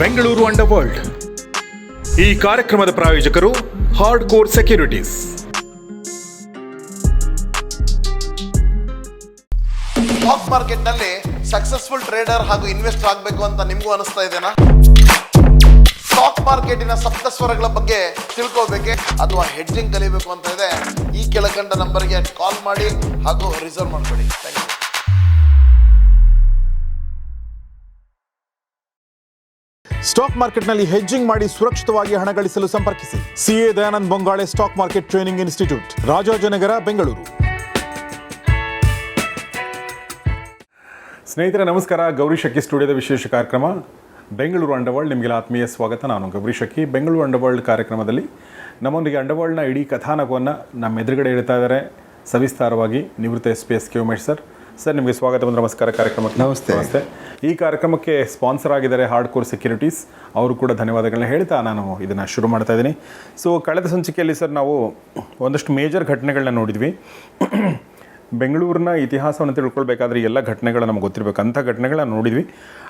Bengaluru under world ಈ ಕಾರ್ಯಕ್ರಮದ ಪ್ರಾಯೋಜಕರು ಹಾರ್ಡ್ ಕೋರ್ ಸೆಕ್ಯೂರಿಟೀಸ್ ಸ್ಟಾಕ್ ಮಾರ್ಕೆಟ್ನಲ್ಲಿ ಸಕ್ಸಸ್ಫುಲ್ ಟ್ರೇಡರ್ ಹಾಗೂ ಇನ್ವೆಸ್ಟರ್ ಆಗಬೇಕು ಅಂತ ನಿಮಗೂ ಅನಿಸ್ತಾ ಇದೆನಾ? ಸ್ಟಾಕ್ ಮಾರ್ಕೆಟಿನ ಸಪ್ತ ಸ್ವರಗಳ ಬಗ್ಗೆ ತಿಳ್ಕೋಬೇಕೆ ಅಥವಾ ಹೆಡ್ಜಿಂಗ್ ಕಲಿಬೇಕು ಅಂತ ಇದೆ. ಈ ಕೆಳಕಂಡ ನಂಬರ್ಗೆ ಕಾಲ್ ಮಾಡಿ ಹಾಗೂ ರಿಸರ್ವ್ ಮಾಡ್ಕೊಳ್ಳಿ. ಥ್ಯಾಂಕ್ ಯು ಸ್ಟಾಕ್ ಮಾರ್ಕೆಟ್ನಲ್ಲಿ ಹೆಜ್ಜಿಂಗ್ ಮಾಡಿ ಸುರಕ್ಷಿತವಾಗಿ ಹಣ ಗಳಿಸಲು ಸಂಪರ್ಕಿಸಿ. CA Dayanand Bongale stock market training institute, Rajajinagar, Bengaluru. ಸ್ನೇಹಿತರೆ, ನಮಸ್ಕಾರ. ಗೌರಿ ಶಕ್ಕಿ ಸ್ಟುಡಿಯೋದ ವಿಶೇಷ ಕಾರ್ಯಕ್ರಮ. ಬೆಂಗಳೂರು ಅಂಡರ್ವರ್ಲ್ಡ್ ನಿಮಗೆಲ್ಲ ಆತ್ಮೀಯ ಸ್ವಾಗತ. ನಾನು ಗೌರಿ ಶಕ್ಕಿ ಬೆಂಗಳೂರು ಅಂಡರ್ವರ್ಲ್ಡ್ ಕಾರ್ಯಕ್ರಮದಲ್ಲಿ ನಮ್ಮೊಂದಿಗೆ ಅಂಡರ್ವರ್ಲ್ಡ್ನ ಇಡೀ ಕಥಾನಕವನ್ನು ನಮ್ಮ ಎದುರುಗಡೆ ಇಡ್ತಾ ಇದ್ದಾರೆ. ಸವಿಸ್ತಾರವಾಗಿ ನಿವೃತ್ತ S P S K Umesh sir. Sir ನಿಮಗೆ ಸ್ವಾಗತ ಬಂದು ನಮಸ್ಕಾರ ಕಾರ್ಯಕ್ರಮಕ್ಕೆ ನಮಸ್ತೆ. ನಮಸ್ತೆ. ಈ ಕಾರ್ಯಕ್ರಮಕ್ಕೆ ಸ್ಪಾನ್ಸರ್ ಆಗಿದ್ದಾರೆ ಹಾರ್ಡ್ ಕೋರ್ ಸೆಕ್ಯೂರಿಟೀಸ್. ಅವರು ಕೂಡ ಧನ್ಯವಾದಗಳನ್ನ ಹೇಳ್ತಾ ನಾನು ಇದನ್ನು ಶುರು ಮಾಡ್ತಾ ಇದ್ದೀನಿ. ಸೊ ಕಳೆದ ಸಂಚಿಕೆಯಲ್ಲಿ ಸರ್ ನಾವು ಒಂದಷ್ಟು ಮೇಜರ್ ಘಟನೆಗಳನ್ನ ನೋಡಿದ್ವಿ. ಬೆಂಗಳೂರಿನ ಇತಿಹಾಸವನ್ನು ತಿಳ್ಕೊಳ್ಬೇಕಾದ್ರೆ ಎಲ್ಲ ಘಟನೆಗಳು ನಮ್ಗೆ ಗೊತ್ತಿರಬೇಕು. ಅಂಥ ಘಟನೆಗಳನ್ನ ನೋಡಿದ್ವಿ.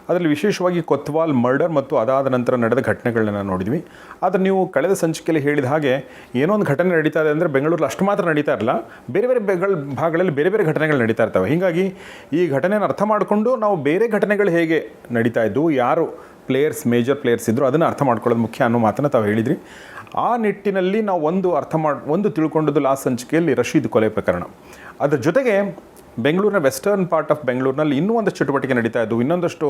ಅದರಲ್ಲಿ ವಿಶೇಷವಾಗಿ ಕೊತ್ವಾಲ್, ಮರ್ಡರ್ ಮತ್ತು ಅದಾದ ನಂತರ ನಡೆದ ಘಟನೆಗಳನ್ನ ನೋಡಿದ್ವಿ. ಆದರೆ ನೀವು ಕಳೆದ ಸಂಚಿಕೆಯಲ್ಲಿ ಹೇಳಿದ ಹಾಗೆ ಏನೋ ಒಂದು ಘಟನೆ ನಡೀತಾ ಇದೆ ಅಂದರೆ ಬೆಂಗಳೂರಲ್ಲಿ ಅಷ್ಟು ಮಾತ್ರ ನಡೀತಾ ಇರಲ್ಲ ಬೇರೆ ಬೇರೆ ಬೆಗಳ ಭಾಗಗಳಲ್ಲಿ ಬೇರೆ ಬೇರೆ ಘಟನೆಗಳು ನಡೀತಾ ಇರ್ತವೆ. ಹೀಗಾಗಿ ಈ ಘಟನೆಯನ್ನು ಅರ್ಥ ಮಾಡಿಕೊಂಡು ನಾವು ಬೇರೆ ಘಟನೆಗಳು ಹೇಗೆ ನಡೀತಾ ಇದ್ದವು ಯಾರು ಪ್ಲೇಯರ್ಸ್, ಮೇಜರ್ ಪ್ಲೇಯರ್ಸ್ ಇದ್ದರು ಅದನ್ನು ಅರ್ಥ ಮಾಡ್ಕೊಳ್ಳೋದು ಮುಖ್ಯ ಅನ್ನೋ ಮಾತನ್ನು ತಾವು ಹೇಳಿದ್ರಿ. ಆ ನಿಟ್ಟಿನಲ್ಲಿ ನಾವು ಒಂದು ಅರ್ಥ ಮಾಡಿ, ಒಂದು ತಿಳ್ಕೊಂಡದ್ದು ಲಾಸ್ಟ್ ಸಂಚಿಕೆಯಲ್ಲಿ ರಶೀದ್ ಕೊಲೆ ಪ್ರಕರಣ. ಅದರ ಜೊತೆಗೆ ಬೆಂಗಳೂರಿನ ವೆಸ್ಟರ್ನ್ ಪಾರ್ಟ್ ಆಫ್ ಬೆಂಗಳೂರಿನಲ್ಲಿ ಇನ್ನೂ ಒಂದಷ್ಟು ಚಟುವಟಿಕೆ ನಡೀತಾ ಇದ್ದವು ಇನ್ನೊಂದಷ್ಟು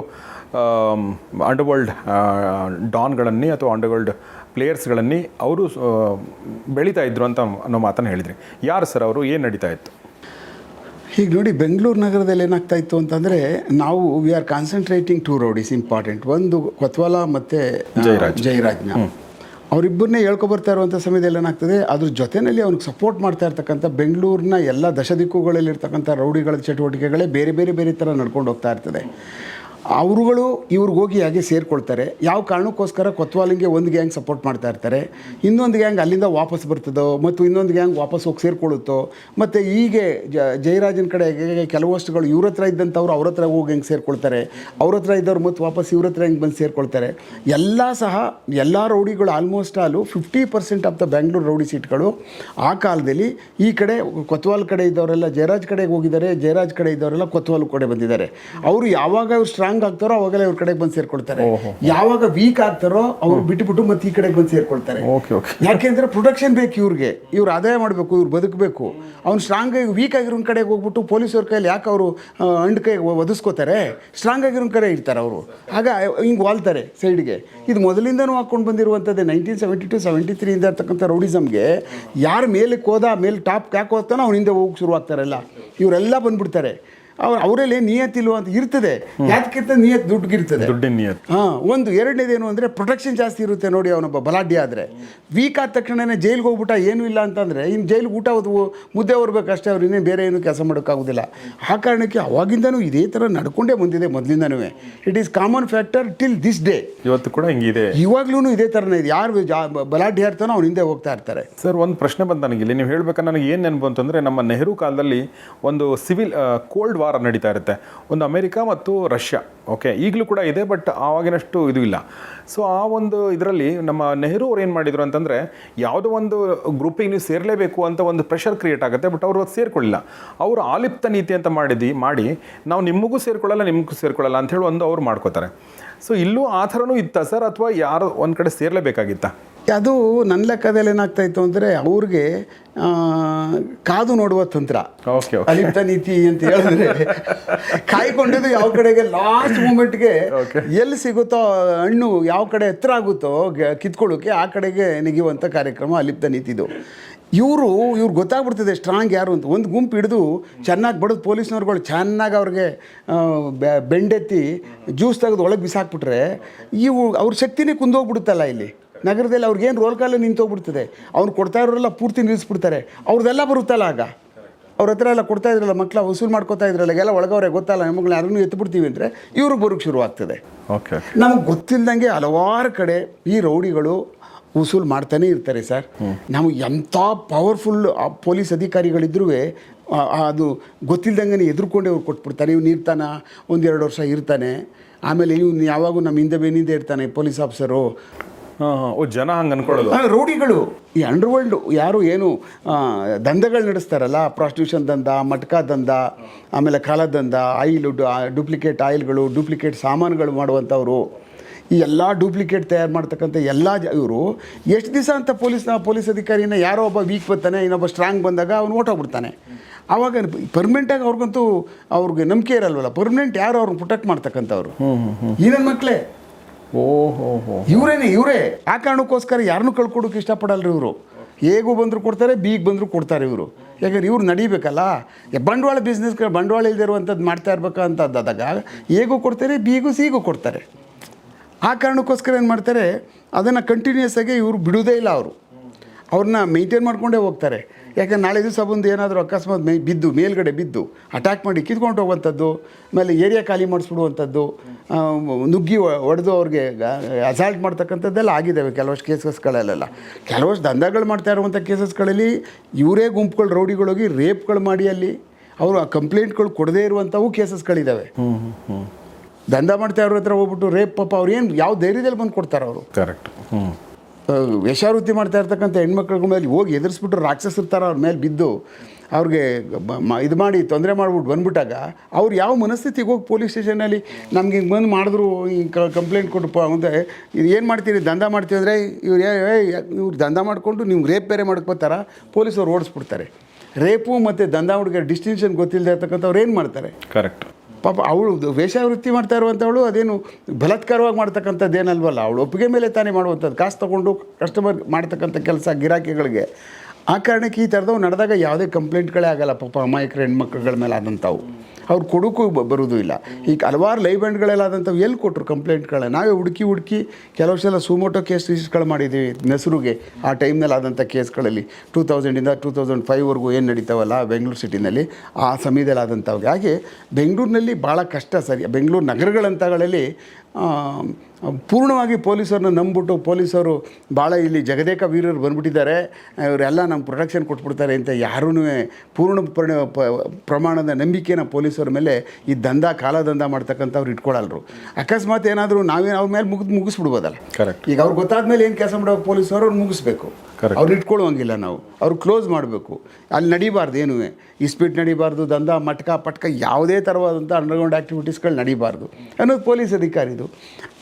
ಅಂಡರ್ವರ್ಲ್ಡ್ ಡಾನ್ಗಳನ್ನೇ ಅಥವಾ ಅಂಡರ್ವರ್ಲ್ಡ್ ಪ್ಲೇಯರ್ಸ್ಗಳನ್ನೇ ಅವರು ಬೆಳೀತಾ ಇದ್ರು ಅಂತ ಅನ್ನೋ ಮಾತನ್ನು ಹೇಳಿದ್ರಿ. ಯಾರು ಸರ್ ಅವರು? ಏನು ನಡೀತಾ ಇತ್ತು? ಈಗ ನೋಡಿ ಬೆಂಗಳೂರು ನಗರದಲ್ಲಿ ಏನಾಗ್ತಾ ಇತ್ತು ಅಂತಂದರೆ ನಾವು we are concentrating to road is important ಒಂದು ಕೊತ್ವಾಲ ಮತ್ತು ಜಯರಾಜ್. ಅವರಿಬ್ಬರನ್ನೇ ಹೇಳ್ಕೊಬರ್ತಾ ಇರುವಂಥ ಸಮಯದಲ್ಲಿ ಏನಾಗ್ತದೆ, ಅದ್ರ ಜೊತೆಯಲ್ಲಿ ಅವ್ನಿಗೆ ಸಪೋರ್ಟ್ ಮಾಡ್ತಾ ಇರ್ತಕ್ಕಂಥ ಬೆಂಗಳೂರಿನ ಎಲ್ಲ ದಶದಿಕ್ಕುಗಳಲ್ಲಿ ದಿಕ್ಕುಗಳಲ್ಲಿರ್ತಕ್ಕಂಥ ರೌಡಿಗಳ ಚಟುವಟಿಕೆಗಳೇ ಬೇರೆ ಬೇರೆ ಬೇರೆ ಥರ ನಡ್ಕೊಂಡು ಹೋಗ್ತಾ ಇರ್ತದೆ. ಅವರುಗಳು ಇವ್ರಿಗೆ ಹೋಗಿ ಹಾಗೆ ಸೇರಿಕೊಳ್ತಾರೆ. ಯಾವ ಕಾರಣಕ್ಕೋಸ್ಕರ ಕೊತ್ವಾಲಿಂಗೆ ಒಂದು ಗ್ಯಾಂಗ್ ಸಪೋರ್ಟ್ ಮಾಡ್ತಾ ಇರ್ತಾರೆ. ಇನ್ನೊಂದು ಗ್ಯಾಂಗ್ ಅಲ್ಲಿಂದ ವಾಪಸ್ ಬರ್ತದೋ ಮತ್ತು ಇನ್ನೊಂದು ಗ್ಯಾಂಗ್ ವಾಪಸ್ ಹೋಗಿ ಸೇರಿಕೊಳ್ಳುತ್ತೋ, ಮತ್ತು ಹೀಗೆ ಜಯರಾಜನ ಕಡೆ ಕೆಲವು ಕೆಲವಷ್ಟುಗಳು ಇವ್ರ ಹತ್ರ ಇದ್ದಂಥವ್ರು ಅವ್ರ ಹತ್ರ ಹೋಗಿ ಹೆಂಗೆ ಸೇರಿಕೊಳ್ತಾರೆ, ಅವ್ರ ಹತ್ರ ಇದ್ದವ್ರು ಮತ್ತು ವಾಪಸ್ ಇವ್ರ ಹತ್ರ ಹೆಂಗೆ ಬಂದು ಸೇರಿಕೊಳ್ತಾರೆ, ಎಲ್ಲ ಸಹ ಎಲ್ಲ ರೌಡಿಗಳು almost all fifty percent of the Bangalore rowdy ಸೀಟ್ಗಳು ಆ ಕಾಲದಲ್ಲಿ ಈ ಕಡೆ ಕೊತ್ವಾಲ್ ಕಡೆ ಇದ್ದವರೆಲ್ಲ ಜಯರಾಜ್ ಕಡೆಗೆ ಹೋಗಿದ್ದಾರೆ, ಜಯರಾಜ್ ಕಡೆ ಇದ್ದವರೆಲ್ಲ ಕೊತ್ವಾಲ್ ಕಡೆ ಬಂದಿದ್ದಾರೆ. ಅವರು ಯಾವಾಗ ಅವ್ರು ಸ್ಟ್ರಾಂಗ್ ಆಗ್ತಾರೋ ಅವಾಗಲೇ ಇವ್ರ ಕಡೆಗೆ ಬಂದು ಸೇರ್ಕೊಳ್ತಾರೆ. ಯಾವಾಗ ವೀಕ್ ಆಗ್ತಾರೋ ಅವ್ರು ಬಿಟ್ಟುಬಿಟ್ಟು ಮತ್ತೆ ಈ ಕಡೆಗೆ ಬಂದು ಸೇರ್ಕೊಳ್ತಾರೆ. ಯಾಕೆಂದ್ರೆ ಪ್ರೊಡಕ್ಷನ್ ಬೇಕು ಇವ್ರಿಗೆ. ಇವ್ರು ಆದಾಯ ಮಾಡಬೇಕು ಇವ್ರು ಬದುಕಬೇಕು. ಅವ್ನು ಸ್ಟ್ರಾಂಗ್ ಆಗಿ ವೀಕ್ ಆಗಿರೋನ್ ಕಡೆಗೆ ಹೋಗ್ಬಿಟ್ಟು ಪೊಲೀಸವ್ರ ಕೈಯಲ್ಲಿ ಯಾಕೆ ಅವರು ಅಂಡ್ ಕೈ ಒದಿಸ್ಕೋತಾರೆ ಸ್ಟ್ರಾಂಗ್ ಆಗಿರೋನ್ ಕಡೆ ಇರ್ತಾರೆ ಅವರು. ಆಗ ಹಿಂಗೆ ವಾಲ್ತಾರೆ ಸೈಡ್ಗೆ ಇದು ಮೊದಲಿಂದನೂ ಹಾಕ್ಕೊಂಡು ಬಂದಿರುವಂಥದ್ದೇ ನೈನ್ಟೀನ್ ಸೆವೆಂಟಿ ಟು ಸೆವೆಂಟಿ ತ್ರೀಯಿಂದ ಇರ್ತಕ್ಕಂಥ ರೌಡಿಸಮ್ಗೆ ಯಾರು ಮೇಲಕ್ಕೆ ಹೋದ ಮೇಲೆ ಟಾಪ್ ಯಾಕೆ ಹೋಗ್ತಾನೋ ಅವ್ನ ಹಿಂದೆ ಶುರು ಶುರುವಾಗ್ತಾರಲ್ಲ. ಇವರೆಲ್ಲ ಬಂದ್ಬಿಡ್ತಾರೆ. ಅವ್ರು ಅವರಲ್ಲಿ ನಿಯತ್ತಿಲ್ವ ಅಂತ ಇರ್ತದೆ. ಯಾತಕ್ಕಿಂತ ನಿಯತ್ ದುಡ್ಡಿಗಿರ್ತದೆ ದುಡ್ಡಿನ ನಿಯತ್. ಹಾಂ ಒಂದು ಎರಡನೇದೇನು ಅಂದರೆ ಪ್ರೊಟೆಕ್ಷನ್ ಜಾಸ್ತಿ ಇರುತ್ತೆ ನೋಡಿ ಅವನೊಬ್ಬ ಬಲಾಢ್ಯ ಆದರೆ. ವೀಕ್ ಆದ ತಕ್ಷಣನೇ ಜೈಲಿಗೆ ಹೋಗ್ಬಿಟ್ಟ ಏನೂ ಇಲ್ಲ ಅಂತಂದರೆ ಇನ್ನು ಜೈಲಿಗೆ ಊಟ ಅದು ಮುದ್ದೆ ಹೊರ್ಬೇಕಷ್ಟೇ ಅವ್ರು ಇನ್ನೇನು ಬೇರೆ ಏನು ಕೆಲಸ ಮಾಡೋಕ್ಕಾಗೋದಿಲ್ಲ. ಆ ಕಾರಣಕ್ಕೆ ಅವಾಗಿಂದನೂ ಇದೇ ಥರ ನಡ್ಕೊಂಡೇ ಬಂದಿದೆ ಮೊದಲಿಂದನೂ it is common factor till this day ಇವತ್ತು ಕೂಡ ಹಿಂಗಿದೆ. ಇವಾಗ್ಲೂ ಇದೇ ಥರನೇ ಇದೆ. ಯಾರು ಜಾ ಬಲಾಢ್ಯ ಇರ್ತಾನೋ ಅವ್ನು ಹಿಂದೆ ಹೋಗ್ತಾ ಇರ್ತಾರೆ. ಸರ್ ಒಂದು ಪ್ರಶ್ನೆ ಬಂತ ನನಗೆ ಇಲ್ಲಿ. ನೀವು ಹೇಳ್ಬೇಕಾದ್ರೆ ನನಗೆ ಏನು ನೆನಪು ಅಂತಂದರೆ ನಮ್ಮ ನೆಹರು ಕಾಲದಲ್ಲಿ ಒಂದು ಸಿವಿಲ್ ಕೋಲ್ಡ್ ವಾರ್ ನಡೀತಾ ಇರುತ್ತೆ. ಒಂದು ಅಮೆರಿಕ ಮತ್ತು ರಷ್ಯಾ, ಓಕೆ? ಈಗಲೂ ಕೂಡ ಇದೆ, ಬಟ್ ಆವಾಗಿನಷ್ಟು ಇದು ಇಲ್ಲ. ಸೊ ಆ ಒಂದು ಇದರಲ್ಲಿ ನಮ್ಮ ನೆಹರು ಅವ್ರು ಏನು ಮಾಡಿದರು ಅಂತಂದರೆ, ಯಾವುದೋ ಒಂದು ಗ್ರೂಪಿಗೆ ನೀವು ಸೇರಲೇಬೇಕು ಅಂತ ಒಂದು ಪ್ರೆಷರ್ ಕ್ರಿಯೇಟ್ ಆಗುತ್ತೆ, ಬಟ್ ಅವರು ಸೇರಿಕೊಳ್ಳಿಲ್ಲ. ಅವರು ಆಲಿಪ್ತ ನೀತಿ ಅಂತ ಮಾಡಿದ್ದು ಮಾಡಿ, ನಾವು ನಿಮಗೂ ಸೇರಿಕೊಳ್ಳಲ್ಲ ನಿಮಗೂ ಸೇರಿಕೊಳ್ಳಲ್ಲ ಅಂತ ಹೇಳಿ ಒಂದು ಅವ್ರು ಮಾಡ್ಕೋತಾರೆ. ಸೊ ಇಲ್ಲೂ ಆ ಥರನೂ ಇತ್ತ ಸರ್? ಅಥವಾ ಯಾರು ಒಂದು ಕಡೆ ಸೇರಲೇಬೇಕಾಗಿತ್ತಾ? ಅದು ನನ್ನ ಲೆಕ್ಕದಲ್ಲಿ ಏನಾಗ್ತಾ ಇತ್ತು ಅಂದರೆ ಅವ್ರಿಗೆ ಕಾದು ನೋಡುವ ತಂತ್ರ. ಅಲಿಪ್ತ ನೀತಿ ಅಂತ ಹೇಳಿದ್ರೆ ಕಾಯ್ಕೊಂಡಿದ್ದು ಯಾವ ಕಡೆಗೆ ಲಾಸ್ಟ್ ಮೂಮೆಂಟ್ಗೆ ಎಲ್ಲಿ ಸಿಗುತ್ತೋ ಹಣ್ಣು ಯಾವ ಕಡೆ ಎತ್ತರ ಆಗುತ್ತೋ ಕಿತ್ಕೊಳ್ಳೋಕೆ ಆ ಕಡೆಗೆ ನೆಗೆಯುವಂಥ ಕಾರ್ಯಕ್ರಮ ಅಲಿಪ್ತ ನೀತಿದು. ಇವರು ಇವ್ರು ಗೊತ್ತಾಗ್ಬಿಡ್ತದೆ ಸ್ಟ್ರಾಂಗ್ ಯಾರು ಅಂತ. ಒಂದು ಗುಂಪು ಹಿಡಿದು ಚೆನ್ನಾಗಿ ಬಡದು ಪೊಲೀಸ್ನವ್ರುಗಳು ಚೆನ್ನಾಗಿ ಅವ್ರಿಗೆ ಬೆಂಡೆತ್ತಿ ಜ್ಯೂಸ್ ತೆಗೆದು ಒಳಗೆ ಬಿಸಾಕ್ಬಿಟ್ರೆ ಇವು ಅವ್ರ ಶಕ್ತಿನೇ ಕುಂದೋಗ್ಬಿಡುತ್ತಲ್ಲ ಇಲ್ಲಿ. ನಗರದಲ್ಲಿ ಅವ್ರಿಗೇನು ರೋಲ್ ಕಾಲೇ ನಿಂತೋಗ್ಬಿಡ್ತದೆ. ಅವ್ನು ಕೊಡ್ತಾ ಇರೋರೆಲ್ಲ ಪೂರ್ತಿ ನಿಲ್ಲಿಸ್ಬಿಡ್ತಾರೆ. ಅವ್ರದ್ದೆಲ್ಲ ಬರುತ್ತಲ್ಲ ಆಗ? ಅವ್ರ ಹತ್ರ ಎಲ್ಲ ಕೊಡ್ತಾ ಇದ್ರಲ್ಲ ಮಕ್ಕಳ ವಸೂಲು ಮಾಡ್ಕೊತಾ ಇದ್ರಲ್ಲ ಎಲ್ಲ ಒಳಗವ್ರೆ ಗೊತ್ತಲ್ಲ ನಮ್ಮಗಳನ್ನ ಯಾರನ್ನೂ ಎತ್ಬಿಡ್ತೀವಿ ಅಂದರೆ ಇವ್ರಿಗೆ ಬರೋಕ್ಕೆ ಶುರುವಾಗ್ತದೆ ಓಕೆ ನಮ್ಗೆ ಗೊತ್ತಿಲ್ಲದಂಗೆ ಹಲವಾರು ಕಡೆ ಈ ರೌಡಿಗಳು ವಸೂಲು ಮಾಡ್ತಾನೆ ಇರ್ತಾರೆ ಸರ್. ನಾವು ಎಂಥ ಪವರ್ಫುಲ್ ಪೊಲೀಸ್ ಅಧಿಕಾರಿಗಳಿದ್ರೂ ಅದು ಗೊತ್ತಿಲ್ದಂಗೆ ಎದುರ್ಕೊಂಡೆ ಅವ್ರು ಕೊಟ್ಬಿಡ್ತಾನೆ ಇವ್ನು ಇರ್ತಾನ ಒಂದೆರಡು ವರ್ಷ ಇರ್ತಾನೆ. ಆಮೇಲೆ ಇವ್ನು ಯಾವಾಗೂ ನಮ್ಮ ಹಿಂದೆ ಬೆನ್ನಿಂದೆ ಇರ್ತಾನೆ ಪೊಲೀಸ್ ಆಫೀಸರು. ಓ ಜನ ಹಂಗೆ ಅನ್ಕೊಳ್ಳೋದು. ರೋಡಿಗಳು ಈ ಅಂಡರ್ವರ್ಲ್ಡ್ ಯಾರು ಏನು ದಂಧಗಳು ನಡೆಸ್ತಾರಲ್ಲ ಪ್ರಾಸ್ಟಿಟ್ಯೂಷನ್ ದಂಧ ಮಟ್ಕಾ ದಂಧ ಆಮೇಲೆ ಕಾಲ ದಂಧ ಆಯಿಲ್ ಡೂಪ್ಲಿಕೇಟ್ ಆಯಿಲ್ಗಳು ಡೂಪ್ಲಿಕೇಟ್ ಸಾಮಾನುಗಳು ಮಾಡುವಂಥವ್ರು. ಈ ಎಲ್ಲ ಡೂಪ್ಲಿಕೇಟ್ ತಯಾರು ಮಾಡ್ತಕ್ಕಂಥ ಎಲ್ಲ ಇವರು ಎಷ್ಟು ದಿವಸ ಅಂತ ಪೊಲೀಸ್ನ ಪೊಲೀಸ್ ಅಧಿಕಾರಿನ ಯಾರೋ ಒಬ್ಬ ವೀಕ್ ಬರ್ತಾನೆ ಇನ್ನೊಬ್ಬ ಸ್ಟ್ರಾಂಗ್ ಬಂದಾಗ ಅವ್ನು ಓಟೋಗ್ಬಿಡ್ತಾನೆ ಆವಾಗ ಪರ್ಮನೆಂಟಾಗಿ ಅವ್ರಿಗಂತೂ ಅವ್ರಿಗೆ ನಂಬಿಕೆ ಇರಲ್ವಲ್ಲ ಪರ್ಮನೆಂಟ್ ಯಾರು ಅವ್ರನ್ನ ಪ್ರೊಟೆಕ್ಟ್ ಮಾಡ್ತಕ್ಕಂಥವ್ರು? ಈ ನನ್ನ ಮಕ್ಕಳೇ ಇವರೇನೆ, ಇವರೇ. ಆ ಕಾರಣಕ್ಕೋಸ್ಕರ ಯಾರನ್ನೂ ಕಳ್ಕೊಡೋಕೆ ಇಷ್ಟಪಡಲ್ರಿ ಇವರು. ಹೇಗೂ ಬಂದರೂ ಕೊಡ್ತಾರೆ, ಬೀಗ್ ಬಂದರೂ ಕೊಡ್ತಾರೆ ಇವರು. ಯಾಕಂದ್ರೆ ಇವ್ರು ನಡಿಬೇಕಲ್ಲ. ಬಂಡವಾಳ ಬಿಸ್ನೆಸ್ ಬಂಡವಾಳ ಇಲ್ಲದೆ ಇರುವಂಥದ್ದು ಮಾಡ್ತಾ ಇರ್ಬೇಕಂತದ್ದಾದಾಗ ಹೇಗೂ ಕೊಡ್ತಾರೆ, ಬೀಗೂ ಸಿಗೂ ಕೊಡ್ತಾರೆ. ಆ ಕಾರಣಕ್ಕೋಸ್ಕರ ಏನು ಮಾಡ್ತಾರೆ, ಅದನ್ನು ಕಂಟಿನ್ಯೂಸ್ ಆಗಿ ಇವರು ಬಿಡುವುದೇ ಇಲ್ಲ ಅವರು. ಅವ್ರನ್ನ ಮೇಂಟೈನ್ ಮಾಡ್ಕೊಂಡೇ ಹೋಗ್ತಾರೆ. ಯಾಕಂದ್ರೆ ನಾಳೆ ದಿವಸ ಬಂದು ಏನಾದರೂ ಅಕಸ್ಮಾತ್ ಮೇ ಬಿದ್ದು ಮೇಲ್ಗಡೆ ಬಿದ್ದು ಅಟ್ಯಾಕ್ ಮಾಡಿ ಕಿತ್ಕೊಂಡು ಹೋಗುವಂಥದ್ದು ಆಮೇಲೆ ಏರಿಯಾ ಖಾಲಿ ಮಾಡಿಸ್ಬಿಡುವಂಥದ್ದು ನುಗ್ಗಿ ಹೊಡೆದು ಅವ್ರಿಗೆ ಅಸಾಲ್ಟ್ ಮಾಡ್ತಕ್ಕಂಥದ್ದೆಲ್ಲ ಆಗಿದ್ದಾವೆ ಕೆಲವಷ್ಟು ಕೇಸಸ್ಗಳಲ್ಲೆಲ್ಲ. ಕೆಲವಷ್ಟು ದಂಧಗಳು ಮಾಡ್ತಾ ಇರುವಂಥ ಕೇಸಸ್ಗಳಲ್ಲಿ ಇವರೇ ಗುಂಪುಗಳು ರೌಡಿಗಳೋಗಿ ರೇಪ್ಗಳು ಮಾಡಿ ಅಲ್ಲಿ. ಅವರು ಆ ಕಂಪ್ಲೇಂಟ್ಗಳು ಕೊಡದೇ ಇರುವಂಥವು ಕೇಸಸ್ಗಳಿದ್ದಾವೆ ದಂಧ ಮಾಡ್ತಾ ಇರೋ ಹತ್ರ ಹೋಗ್ಬಿಟ್ಟು ರೇಪ್ ಪಾಪ ಅವ್ರು ಏನು ಯಾವ ಧೈರ್ಯದಲ್ಲಿ ಬಂದು ಕೊಡ್ತಾರೆ ಅವರು? ಕರೆಕ್ಟ್ ಹ್ಞೂ ವೇಷಾವೃತ್ತಿ ಮಾಡ್ತಾ ಇರ್ತಕ್ಕಂಥ ಹೆಣ್ಮಕ್ಳ ಮೇಲೆ ಹೋಗಿ ಎದುರಿಸ್ಬಿಟ್ಟು ರಾಕ್ಷಸರ ಥರ ಅವ್ರ ಮೇಲೆ ಬಿದ್ದು ಅವ್ರಿಗೆ ಇದು ಮಾಡಿ ತೊಂದರೆ ಮಾಡ್ಬಿಟ್ಟು ಬಂದ್ಬಿಟ್ಟಾಗ ಅವ್ರು ಯಾವ ಮನಸ್ಥಿತಿಗೆ ಹೋಗಿ ಪೊಲೀಸ್ ಸ್ಟೇಷನಲ್ಲಿ ನಮ್ಗೆ ಹಿಂಗೆ ಬಂದು ಮಾಡಿದ್ರು ಹಿಂಗೆ ಕಂಪ್ಲೇಂಟ್ ಕೊಟ್ಟಪ್ಪ ಅಂದರೆ ಇದು ಏನು ಮಾಡ್ತೀರಿ, ದಂಧ ಮಾಡ್ತೀವಿ ಅಂದರೆ ಇವ್ರು ಇವ್ರು ದಂಧ ಮಾಡಿಕೊಂಡು ನೀವು ರೇಪ್ ಬೇರೆ ಮಾಡ್ಕೋತಾರ ಪೊಲೀಸವ್ರು ಓಡಿಸ್ಬಿಡ್ತಾರೆ. ರೇಪು ಮತ್ತು ದಂಧ ಹುಡುಗ ಡಿಸ್ಟಿನ್ಷನ್ ಗೊತ್ತಿಲ್ಲದೆ ಇರ್ತಕ್ಕಂಥವ್ರು ಏನು ಮಾಡ್ತಾರೆ? ಕರೆಕ್ಟ್ ಪಾಪ ಅವಳು ವೇಷಾವೃತ್ತಿ ಮಾಡ್ತಾ ಇರುವಂಥವಳು ಅದೇನು ಬಲತ್ಕಾರವಾಗಿ ಮಾಡ್ತಕ್ಕಂಥದ್ದು ಏನಲ್ವಲ್ಲ, ಅವಳು ಒಪ್ಪಿಗೆ ಮೇಲೆ ತಾನೇ ಮಾಡುವಂಥದ್ದು. ಕಾಸು ತೊಗೊಂಡು ಕಸ್ಟಮರ್ ಮಾಡ್ತಕ್ಕಂಥ ಕೆಲಸ ಗಿರಾಕಿಗಳಿಗೆ. ಆ ಕಾರಣಕ್ಕೆ ಈ ಥರದವು ನಡೆದಾಗ ಯಾವುದೇ ಕಂಪ್ಲೇಂಟ್ಗಳೇ ಆಗಲ್ಲ. ಪಾಪ ಅಮಾಯಕರ ಹೆಣ್ಮಕ್ಳುಗಳ ಮೇಲೆ ಆದಂಥವು. ಅವ್ರು ಕೊಡೋಕ್ಕೂ ಬರೋದು ಇಲ್ಲ. ಈಗ ಹಲವಾರು ಲೈವ್ ಆದಂಥವು ಎಲ್ಲಿ ಕೊಟ್ಟರು ಕಂಪ್ಲೇಂಟ್ಗಳನ್ನ? ನಾವೇ ಹುಡುಕಿ ಹುಡುಕಿ ಕೆಲವು ಸಲ ಸುಮೋಟೋ ಕೇಸ್ ರಿಜಿಸ್ಟ್ಗಳು ಮಾಡಿದ್ದೀವಿ ನೆಸರುಗೆ ಆ ಟೈಮ್ನಲ್ಲಿ ಆದಂಥ ಕೇಸ್ಗಳಲ್ಲಿ. ಟೂ ತೌಸಂಡಿಂದ ಟೂ ತೌಸಂಡ್ ಫೈವ್ವರೆಗೂ ಏನು ನಡೀತಾವಲ್ಲ ಬೆಂಗಳೂರು ಸಿಟಿನಲ್ಲಿ, ಆ ಸಮಯದಲ್ಲಿ ಆದಂಥವು ಹಾಗೆ ಬೆಂಗಳೂರಿನಲ್ಲಿ ಭಾಳ ಕಷ್ಟ ಸರಿ, ಬೆಂಗಳೂರು ನಗರಗಳಂತಗಳಲ್ಲಿ ಪೂರ್ಣವಾಗಿ ಪೊಲೀಸರನ್ನ ನಂಬಿಬಿಟ್ಟು ಪೊಲೀಸರು ಭಾಳ ಇಲ್ಲಿ ಜಗದೇಕ ವೀರರು ಬಂದುಬಿಟ್ಟಿದ್ದಾರೆ. ಇವರೆಲ್ಲ ನಮ್ಮ ಪ್ರೊಟೆಕ್ಷನ್ ಕೊಟ್ಬಿಡ್ತಾರೆ ಅಂತ ಯಾರೂ ಪೂರ್ಣ ಪ್ರಮಾಣದ ನಂಬಿಕೆನ ಪೊಲೀಸರ ಮೇಲೆ ಈ ದಂಧ ಕಾಲ ದಂಧ ಮಾಡ್ತಕ್ಕಂಥವ್ರು ಇಟ್ಕೊಳ್ಳಲ್ರು ಅಕಸ್ಮಾತ್ ಏನಾದರೂ ನಾವೇ ಅವ್ರ ಮೇಲೆ ಮುಗಿದು ಮುಗಿಸ್ಬಿಡ್ಬೋದಲ್ಲ. ಕರೆಕ್ಟ್ ಈಗ ಅವ್ರು ಗೊತ್ತಾದ್ಮೇಲೆ ಏನು ಕೆಲಸ ಮಾಡೋ ಪೊಲೀಸರು ಅವ್ರು ಮುಗಿಸ್ಬೇಕು. ಅವ್ರು ಇಟ್ಕೊಳ್ಳೋಂಗಿಲ್ಲ ನಾವು. ಅವ್ರು ಕ್ಲೋಸ್ ಮಾಡಬೇಕು. ಅಲ್ಲಿ ನಡಿಬಾರ್ದು ಏನೂ? ಇಸ್ಪೀಟ್ ನಡಿಬಾರ್ದು ದಂಧ ಮಟ್ಕ ಪಟ್ಕ ಯಾವುದೇ ಥರವಾದಂಥ ಅಂಡರ್ಗ್ರೌಂಡ್ ಆ್ಯಕ್ಟಿವಿಟೀಸ್ಗಳು ನಡಿಬಾರ್ದು ಅನ್ನೋದು ಪೊಲೀಸ್ ಅಧಿಕಾರಿದು.